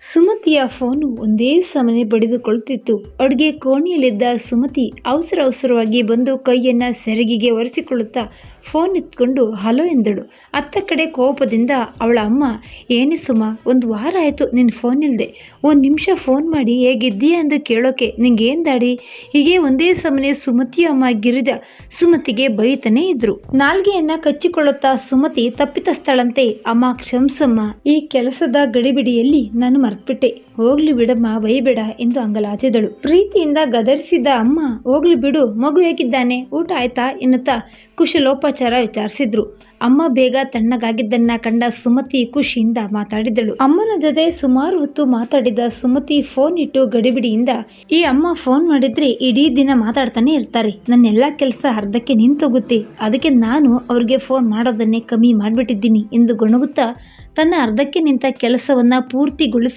ಸುಮತಿಯ phone ಒಂದೇ ಸಮನೆ ಬಡಿದುಕೊಳ್ಳುತ್ತಿತ್ತು ಅಡುಗೆ ಕೋಣೆಯಲ್ಲಿದ್ದ ಸುಮತಿ ಅವಸರ ಅವಸರವಾಗಿ ಬಂದು ಕೈಯನ್ನು ಸೆರಗಿಗೆ ಒರೆಸಿಕೊಳ್ಳುತ್ತಾ ಫೋನ್ ಎತ್ಕೊಂಡು ಹಲೋ ಎಂದಳು. ಅತ್ತ ಕಡೆ ಕೋಪದಿಂದ ಅವಳ ಅಮ್ಮ, ಏನೇ ಸುಮ, ಒಂದು ವಾರ ಆಯಿತು ನಿನ್ನ ಫೋನ್ ಇಲ್ಲದೆ ಒಂದು ನಿಮಿಷ ಫೋನ್ ಮಾಡಿ ಹೇಗಿದ್ದೀಯಾ ಎಂದು ಕೇಳೋಕೆ ನಿಂಗೇನು ದಾಡಿ? ಹೀಗೆ ಒಂದೇ ಸಮನೆ ಸುಮತಿಯ ಅಮ್ಮ ಗಿರಿಜ ಸುಮತಿಗೆ ಬೈತನೇ ಇದ್ರು. ನಾಲ್ಗೆಯನ್ನು ಕಚ್ಚಿಕೊಳ್ಳುತ್ತಾ ಸುಮತಿ ತಪ್ಪಿತಸ್ಥಳಂತೆ, ಅಮ್ಮ, ಕ್ಷಮಸಮ್ಮ, ಈ ಕೆಲಸದ ಗಡಿಬಿಡಿಯಲ್ಲಿ ನಾನು ಮರ್ತ್ಬಿಟ್ಟೆ. ಹೋಗ್ಲಿ ಬಿಡಮ್ಮ ಬೈಬೇಡ ಎಂದು ಅಂಗಲಾಚಿದಳು. ಪ್ರೀತಿಯಿಂದ ಗದರಿಸಿದ ಅಮ್ಮ, ಹೋಗ್ಲಿ ಬಿಡು, ಮಗು ಹೇಗಿದ್ದಾನೆ? ಊಟ ಆಯ್ತಾ? ಎನ್ನುತ್ತಾ ಕುಶಲೋಪಚಾರ ವಿಚಾರಿಸಿದ್ರು. ಅಮ್ಮ ಬೇಗ ತಣ್ಣಗಾಗಿದ್ದನ್ನ ಕಂಡ ಸುಮತಿ ಖುಷಿಯಿಂದ ಮಾತಾಡಿದಳು. ಅಮ್ಮನ ಜೊತೆ ಸುಮಾರು ಹೊತ್ತು ಮಾತಾಡಿದ ಸುಮತಿ ಫೋನ್ ಇಟ್ಟು ಗಡಿಬಿಡಿಯಿಂದ, ಈ ಅಮ್ಮ ಫೋನ್ ಮಾಡಿದ್ರೆ ಇಡೀ ದಿನ ಮಾತಾಡ್ತಾನೆ ಇರ್ತಾರೆ. ನನ್ನ ಎಲ್ಲಾ ಕೆಲಸ ಅರ್ಧಕ್ಕೆ ನಿಂತೋಗುತ್ತೆ. ಅದಕ್ಕೆ ನಾನು ಅವ್ರಿಗೆ ಫೋನ್ ಮಾಡೋದನ್ನೇ ಕಮ್ಮಿ ಮಾಡಿಬಿಟ್ಟಿದ್ದೀನಿ ಎಂದು ಗೊಣಗುತ್ತಾ ತನ್ನ ಅರ್ಧಕ್ಕೆ ನಿಂತ ಕೆಲಸವನ್ನ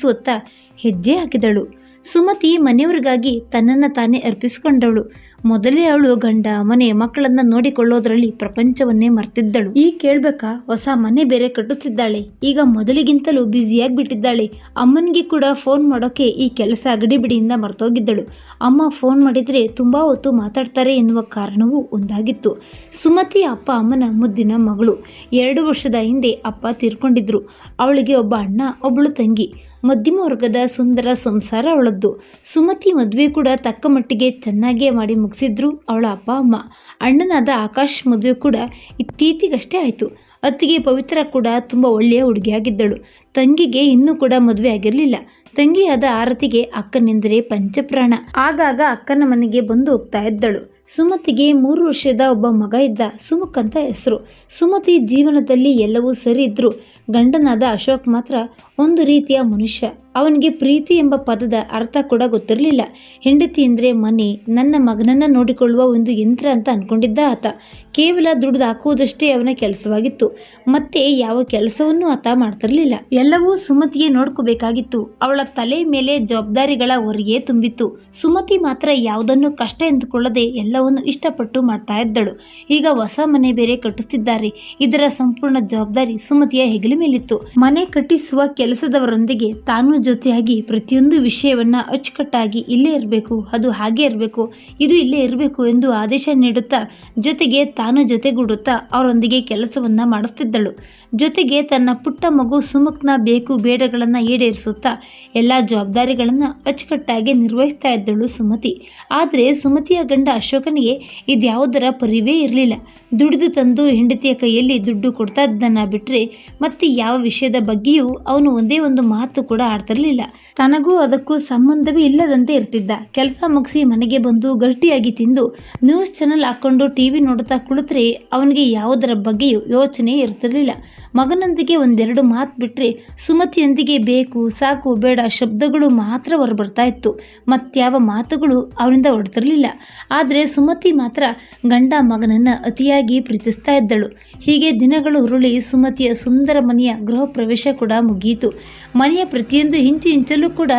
ಪೂರ್ತಿಗೊಳಿಸುವತ್ತ ಹೆಜ್ಜೆ ಹಾಕಿದಳು. ಸುಮತಿ ಮನೆಯವರಿಗಾಗಿ ತನ್ನನ್ನು ತಾನೇ ಅರ್ಪಿಸಿಕೊಂಡವಳು. ಮೊದಲೇ ಅವಳು ಗಂಡ, ಮನೆ, ಮಕ್ಕಳನ್ನ ನೋಡಿಕೊಳ್ಳೋದ್ರಲ್ಲಿ ಪ್ರಪಂಚವನ್ನೇ ಮರ್ತಿದ್ದಳು. ಈ ಕೇಳ್ಬೇಕಾ ಹೊಸ ಮನೆ ಬೇರೆ ಕಟ್ಟುತ್ತಿದ್ದಾಳೆ ಈಗ ಮೊದಲಿಗಿಂತಲೂ ಬ್ಯುಸಿಯಾಗಿ ಬಿಟ್ಟಿದ್ದಾಳೆ ಅಮ್ಮನಿಗೆ ಕೂಡ ಫೋನ್ ಮಾಡೋಕೆ ಈ ಕೆಲಸ ಗಡಿಬಿಡಿಯಿಂದ ಮರ್ತೋಗಿದ್ದಳು. ಅಮ್ಮ ಫೋನ್ ಮಾಡಿದ್ರೆ ತುಂಬಾ ಹೊತ್ತು ಮಾತಾಡ್ತಾರೆ ಎನ್ನುವ ಕಾರಣವೂ ಒಂದಾಗಿತ್ತು. ಸುಮತಿ ಅಪ್ಪ ಅಮ್ಮನ ಮುದ್ದಿನ ಮಗಳು. ಎರಡು ವರ್ಷದ ಹಿಂದೆ ಅಪ್ಪ ತೀರ್ಕೊಂಡಿದ್ರು. ಅವಳಿಗೆ ಒಬ್ಬ ಅಣ್ಣ ಒಬ್ಬಳು ತಂಗಿ. ಮಧ್ಯಮ ವರ್ಗದ ಸುಂದರ ಸಂಸಾರ ಅವಳದ್ದು. ಸುಮತಿ ಮದುವೆ ಕೂಡ ತಕ್ಕ ಮಟ್ಟಿಗೆ ಚೆನ್ನಾಗಿಯೇ ಮಾಡಿ ಮುಗಿಸಿದ್ರು ಅವಳ ಅಪ್ಪ ಅಮ್ಮ. ಅಣ್ಣನಾದ ಆಕಾಶ್ ಮದುವೆ ಕೂಡ ಇತ್ತೀಚೆಗಷ್ಟೇ ಆಯಿತು. ಅತ್ತಿಗೆ ಪವಿತ್ರ ಕೂಡ ತುಂಬ ಒಳ್ಳೆಯ ಹುಡುಗಿಯಾಗಿದ್ದಳು. ತಂಗಿಗೆ ಇನ್ನೂ ಕೂಡ ಮದುವೆ ಆಗಿರಲಿಲ್ಲ. ತಂಗಿಯಾದ ಆರತಿಗೆ ಅಕ್ಕನೆಂದರೆ ಪಂಚಪ್ರಾಣ. ಆಗಾಗ ಅಕ್ಕನ ಮನೆಗೆ ಬಂದು ಹೋಗ್ತಾ ಇದ್ದಳು. ಸುಮತಿಗೆ ಮೂರು ವರ್ಷದ ಒಬ್ಬ ಮಗ ಇದ್ದ ಸುಮುಖ್ ಅಂತ ಹೆಸರು. ಸುಮತಿ ಜೀವನದಲ್ಲಿ ಎಲ್ಲವೂ ಸರಿ ಇದ್ರು. ಗಂಡನಾದ ಅಶೋಕ್ ಮಾತ್ರ ಒಂದು ರೀತಿಯ ಮನುಷ್ಯ. ಅವನಿಗೆ ಪ್ರೀತಿ ಎಂಬ ಪದದ ಅರ್ಥ ಕೂಡ ಗೊತ್ತಿರಲಿಲ್ಲ. ಹೆಂಡತಿ ಅಂದರೆ ಮನೆ, ನನ್ನ ಮಗನನ್ನ ನೋಡಿಕೊಳ್ಳುವ ಒಂದು ಯಂತ್ರ ಅಂತ ಅಂದ್ಕೊಂಡಿದ್ದ ಆತ. ಕೇವಲ ದುಡ್ದು ಹಾಕುವುದಷ್ಟೇ ಅವನ ಕೆಲಸವಾಗಿತ್ತು. ಮತ್ತೆ ಯಾವ ಕೆಲಸವನ್ನು ಆತ ಮಾಡ್ತಿರಲಿಲ್ಲ. ಎಲ್ಲವೂ ಸುಮತಿಯೇ ನೋಡ್ಕೋಬೇಕಾಗಿತ್ತು. ಅವಳ ತಲೆ ಮೇಲೆ ಜವಾಬ್ದಾರಿಗಳ ಹೊರಗೆ ತುಂಬಿತ್ತು. ಸುಮತಿ ಮಾತ್ರ ಯಾವುದನ್ನು ಕಷ್ಟ ಎಂದುಕೊಳ್ಳದೆ ಎಲ್ಲವನ್ನು ಇಷ್ಟಪಟ್ಟು ಮಾಡ್ತಾ ಇದ್ದಳು. ಈಗ ಹೊಸ ಮನೆ ಬೇರೆ ಕಟ್ಟುತ್ತಿದ್ದಾರೆ ಇದರ ಸಂಪೂರ್ಣ ಜವಾಬ್ದಾರಿ ಸುಮತಿಯ ಹೆಗಲ ಮೇಲಿತ್ತು. ಮನೆ ಕಟ್ಟಿಸುವ ಕೆಲಸದವರೊಂದಿಗೆ ತಾನು ಜೊತೆಯಾಗಿ ಪ್ರತಿಯೊಂದು ವಿಷಯವನ್ನ ಅಚ್ಚುಕಟ್ಟಾಗಿ ಇಲ್ಲೇ ಇರಬೇಕು, ಅದು ಹಾಗೆ ಇರಬೇಕು, ಇದು ಇಲ್ಲೇ ಇರಬೇಕು ಎಂದು ಆದೇಶ ನೀಡುತ್ತಾ ಜೊತೆಗೆ ತಾನು ಜೊತೆಗೂಡುತ್ತಾ ಅವರೊಂದಿಗೆ ಕೆಲಸವನ್ನ ಮಾಡಿಸ್ತಿದ್ದಳು. ಜೊತೆಗೆ ತನ್ನ ಪುಟ್ಟ ಮಗು ಸುಮುಖ್ನ ಬೇಕು ಬೇಡಗಳನ್ನು ಈಡೇರಿಸುತ್ತಾ ಎಲ್ಲ ಜವಾಬ್ದಾರಿಗಳನ್ನು ಅಚ್ಚುಕಟ್ಟಾಗಿ ನಿರ್ವಹಿಸ್ತಾ ಇದ್ದಳು ಸುಮತಿ. ಆದರೆ ಸುಮತಿಯ ಗಂಡ ಅಶೋಕನಿಗೆ ಇದ್ಯಾವುದರ ಪರಿವೇ ಇರಲಿಲ್ಲ. ದುಡಿದು ತಂದು ಹೆಂಡತಿಯ ಕೈಯಲ್ಲಿ ದುಡ್ಡು ಕೊಡ್ತಾ ಇದ್ದನ್ನು ಬಿಟ್ಟರೆ ಮತ್ತೆ ಯಾವ ವಿಷಯದ ಬಗ್ಗೆಯೂ ಅವನು ಒಂದೇ ಒಂದು ಮಾತು ಕೂಡ ಆಡ್ತಿರಲಿಲ್ಲ. ತನಗೂ ಅದಕ್ಕೂ ಸಂಬಂಧವೇ ಇಲ್ಲದಂತೆ ಇರ್ತಿದ್ದ. ಕೆಲಸ ಮುಗಿಸಿ ಮನೆಗೆ ಬಂದು ಗಟ್ಟಿಯಾಗಿ ತಿಂದು ನ್ಯೂಸ್ ಚಾನೆಲ್ ಹಾಕೊಂಡು ಟಿವಿ ನೋಡುತ್ತಾ ಕುಳಿತರೆ ಅವನಿಗೆ ಯಾವುದರ ಬಗ್ಗೆಯೂ ಯೋಚನೆ ಇರ್ತಿರ್ಲಿಲ್ಲ. ಮಗನೊಂದಿಗೆ ಒಂದೆರಡು ಮಾತು ಬಿಟ್ಟರೆ ಸುಮತಿಯೊಂದಿಗೆ ಬೇಕು, ಸಾಕು, ಬೇಡ ಶಬ್ದಗಳು ಮಾತ್ರ ಹೊರಬರ್ತಾ ಇತ್ತು. ಮತ್ಯಾವ ಮಾತುಗಳು ಅವರಿಂದ ಹೊರಡ್ತಿರಲಿಲ್ಲ ಆದರೆ ಸುಮತಿ ಮಾತ್ರ ಗಂಡ ಮಗನನ್ನು ಅತಿಯಾಗಿ ಪ್ರೀತಿಸ್ತಾ ಇದ್ದಳು. ಹೀಗೆ ದಿನಗಳು ಉರುಳಿ ಸುಮತಿಯ ಸುಂದರ ಮನೆಯ ಗೃಹ ಪ್ರವೇಶ ಕೂಡ ಮುಗಿಯಿತು ಮನೆಯ ಪ್ರತಿಯೊಂದು ಇಂಚು ಇಂಚಲ್ಲೂ ಕೂಡ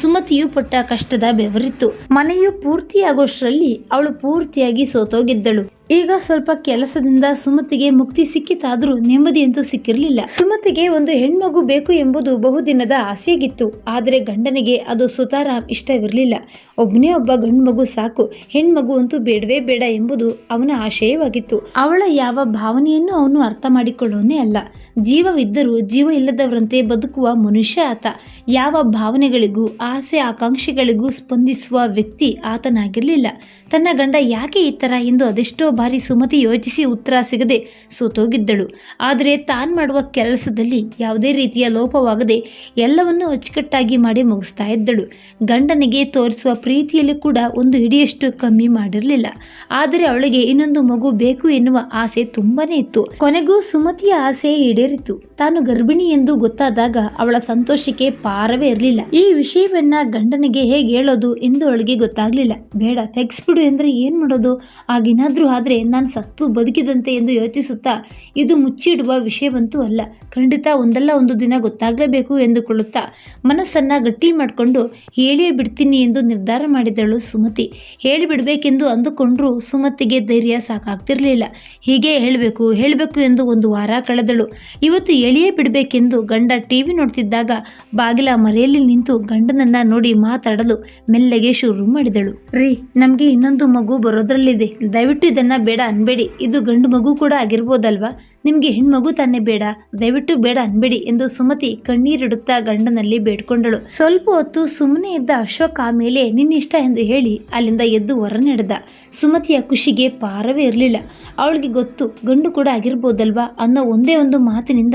ಸುಮತಿಯು ಪಟ್ಟ ಕಷ್ಟದ ಬೆವರಿತ್ತು. ಮನೆಯು ಪೂರ್ತಿಯಾಗೋಷ್ಟರಲ್ಲಿ ಅವಳು ಪೂರ್ತಿಯಾಗಿ ಸೋತೋಗಿದ್ದಳು. ಈಗ ಸ್ವಲ್ಪ ಕೆಲಸದಿಂದ ಸುಮತಿಗೆ ಮುಕ್ತಿ ಸಿಕ್ಕಿತಾದ್ರೂ ನೆಮ್ಮದಿಯಂತೂ ಸಿಕ್ಕಿರಲಿಲ್ಲ. ಸುಮತಿಗೆ ಒಂದು ಹೆಣ್ಮಗು ಬೇಕು ಎಂಬುದು ಬಹುದಿನದ ಆಸೆಯಾಗಿತ್ತು ಆದರೆ ಗಂಡನಿಗೆ ಅದು ಸುತಾರಾಮ್ ಇಷ್ಟವಿರಲಿಲ್ಲ. ಒಬ್ಬನೇ ಒಬ್ಬ ಗಂಡ್ಮಗು ಸಾಕು. ಹೆಣ್ಮಗು ಅಂತೂ ಬೇಡವೇ ಬೇಡ ಎಂಬುದು ಅವನ ಆಶಯವಾಗಿತ್ತು. ಅವಳ ಯಾವ ಭಾವನೆಯನ್ನು ಅವನು ಅರ್ಥ ಮಾಡಿಕೊಳ್ಳೋನೇ ಅಲ್ಲ. ಜೀವವಿದ್ದರೂ ಜೀವ ಇಲ್ಲದವರಂತೆ ಬದುಕುವ ಮನುಷ್ಯ ಆತ. ಯಾವ ಭಾವನೆಗಳಿಗೂ, ಆಸೆ ಆಕಾಂಕ್ಷೆಗಳಿಗೂ ಸ್ಪಂದಿಸುವ ವ್ಯಕ್ತಿ ಆತನಾಗಿರಲಿಲ್ಲ. ತನ್ನ ಗಂಡ ಯಾಕೆ ಈ ಥರ ಎಂದು ಅದೆಷ್ಟೋ ಬಾರಿ ಸುಮತಿ ಯೋಚಿಸಿ ಉತ್ತರ ಸಿಗದೆ ಸೋತೋಗಿದ್ದಳು. ಆದರೆ ತಾನು ಮಾಡುವ ಕೆಲಸದಲ್ಲಿ ಯಾವುದೇ ರೀತಿಯ ಲೋಪವಾಗದೆ ಎಲ್ಲವನ್ನೂ ಅಚ್ಚುಕಟ್ಟಾಗಿ ಮಾಡಿ ಮುಗಿಸ್ತಾ ಇದ್ದಳು. ಗಂಡನಿಗೆ ತೋರಿಸುವ ಪ್ರೀತಿಯಲ್ಲಿ ಕೂಡ ಒಂದು ಹಿಡಿಯಷ್ಟು ಕಮ್ಮಿ ಮಾಡಿರಲಿಲ್ಲ. ಆದರೆ ಅವಳಿಗೆ ಇನ್ನೊಂದು ಮಗು ಬೇಕು ಎನ್ನುವ ಆಸೆ ತುಂಬಾನೇ ಇತ್ತು. ಕೊನೆಗೂ ಸುಮತಿಯ ಆಸೆ ಈಡೇರಿತು. ತಾನು ಗರ್ಭಿಣಿ ಎಂದು ಗೊತ್ತಾದಾಗ ಅವಳ ಸಂತೋಷಕ್ಕೆ ಪಾರವೇ ಇರಲಿಲ್ಲ. ಈ ವಿಷಯವನ್ನ ಗಂಡನಿಗೆ ಹೇಗೆ ಹೇಳೋದು ಎಂದು ಅವಳಿಗೆ ಗೊತ್ತಾಗ್ಲಿಲ್ಲ. ಬೇಡ, ತೆಗೆಸ್ಬಿಡು ಎಂದ್ರೆ ಏನ್ ಮಾಡೋದು? ಆಗೇನಾದ್ರೂ ಆದರೆ ನಾನು ಸತ್ತು ಬದುಕಿದಂತೆ ಎಂದು ಯೋಚಿಸುತ್ತಾ ಇದು ಮುಚ್ಚಿಡುವ ವಿಷಯವಂತೂ ಅಲ್ಲ. ಖಂಡಿತ ಒಂದಲ್ಲ ಒಂದು ದಿನ ಗೊತ್ತಾಗಲೇಬೇಕು ಎಂದುಕೊಳ್ಳುತ್ತಾ ಮನಸ್ಸನ್ನ ಗಟ್ಟಿ ಮಾಡಿಕೊಂಡು, ಹೇಳಿಯೇ ಬಿಡ್ತೀನಿ ಎಂದು ನಿರ್ಧಾರ ಮಾಡಿದಳು ಸುಮತಿ. ಹೇಳಿಬಿಡ್ಬೇಕೆಂದು ಅಂದುಕೊಂಡ್ರೂ ಸುಮತಿಗೆ ಧೈರ್ಯ ಸಾಕಾಗ್ತಿರ್ಲಿಲ್ಲ. ಹೀಗೆ ಹೇಳಬೇಕು ಹೇಳಬೇಕು ಎಂದು ಒಂದು ವಾರ ಕಳೆದಳು. ಇವತ್ತು ಎಳಿಯೇ ಬಿಡಬೇಕೆಂದು ಗಂಡ ಟಿವಿ ನೋಡ್ತಿದ್ದಾಗ ಬಾಗಿಲ ಮರೆಯಲ್ಲಿ ನಿಂತು ಗಂಡನನ್ನ ನೋಡಿ ಮಾತಾಡಲು ಮೆಲ್ಲಗೆ ಶುರು ಮಾಡಿದಳು. ರೀ, ನಮಗೆ ಇನ್ನೊಂದು ಮಗು ಬರೋದ್ರಲ್ಲಿದೆ. ದಯವಿಟ್ಟು ಇದನ್ನ ಬೇಡ ಅನ್ಬೇಡಿ. ಇದು ಗಂಡು ಮಗು ಕೂಡ ಆಗಿರ್ಬೋದಲ್ವಾ? ನಿಮ್ಗೆ ಹೆಣ್ಮಗು ತಾನೇ ಬೇಡ, ದಯವಿಟ್ಟು ಬೇಡ ಅನ್ಬೇಡಿ ಎಂದು ಸುಮತಿ ಕಣ್ಣೀರಿಡುತ್ತಾ ಗಂಡನಲ್ಲಿ ಬೇಡ್ಕೊಂಡಳು. ಸ್ವಲ್ಪ ಹೊತ್ತು ಸುಮ್ಮನೆ ಇದ್ದ ಅಶೋಕ ಆಮೇಲೆ ನಿನ್ನಿಷ್ಟ ಎಂದು ಹೇಳಿ ಅಲ್ಲಿಂದ ಎದ್ದು ಹೊರ ನಡೆದ ಸುಮತಿಯ ಖುಷಿಗೆ ಪಾರವೇ ಇರಲಿಲ್ಲ. ಅವಳಿಗೆ ಗೊತ್ತು, ಗಂಡು ಕೂಡ ಆಗಿರ್ಬೋದಲ್ವಾ ಅನ್ನೋ ಒಂದೇ ಒಂದು ಮಾತಿನಿಂದ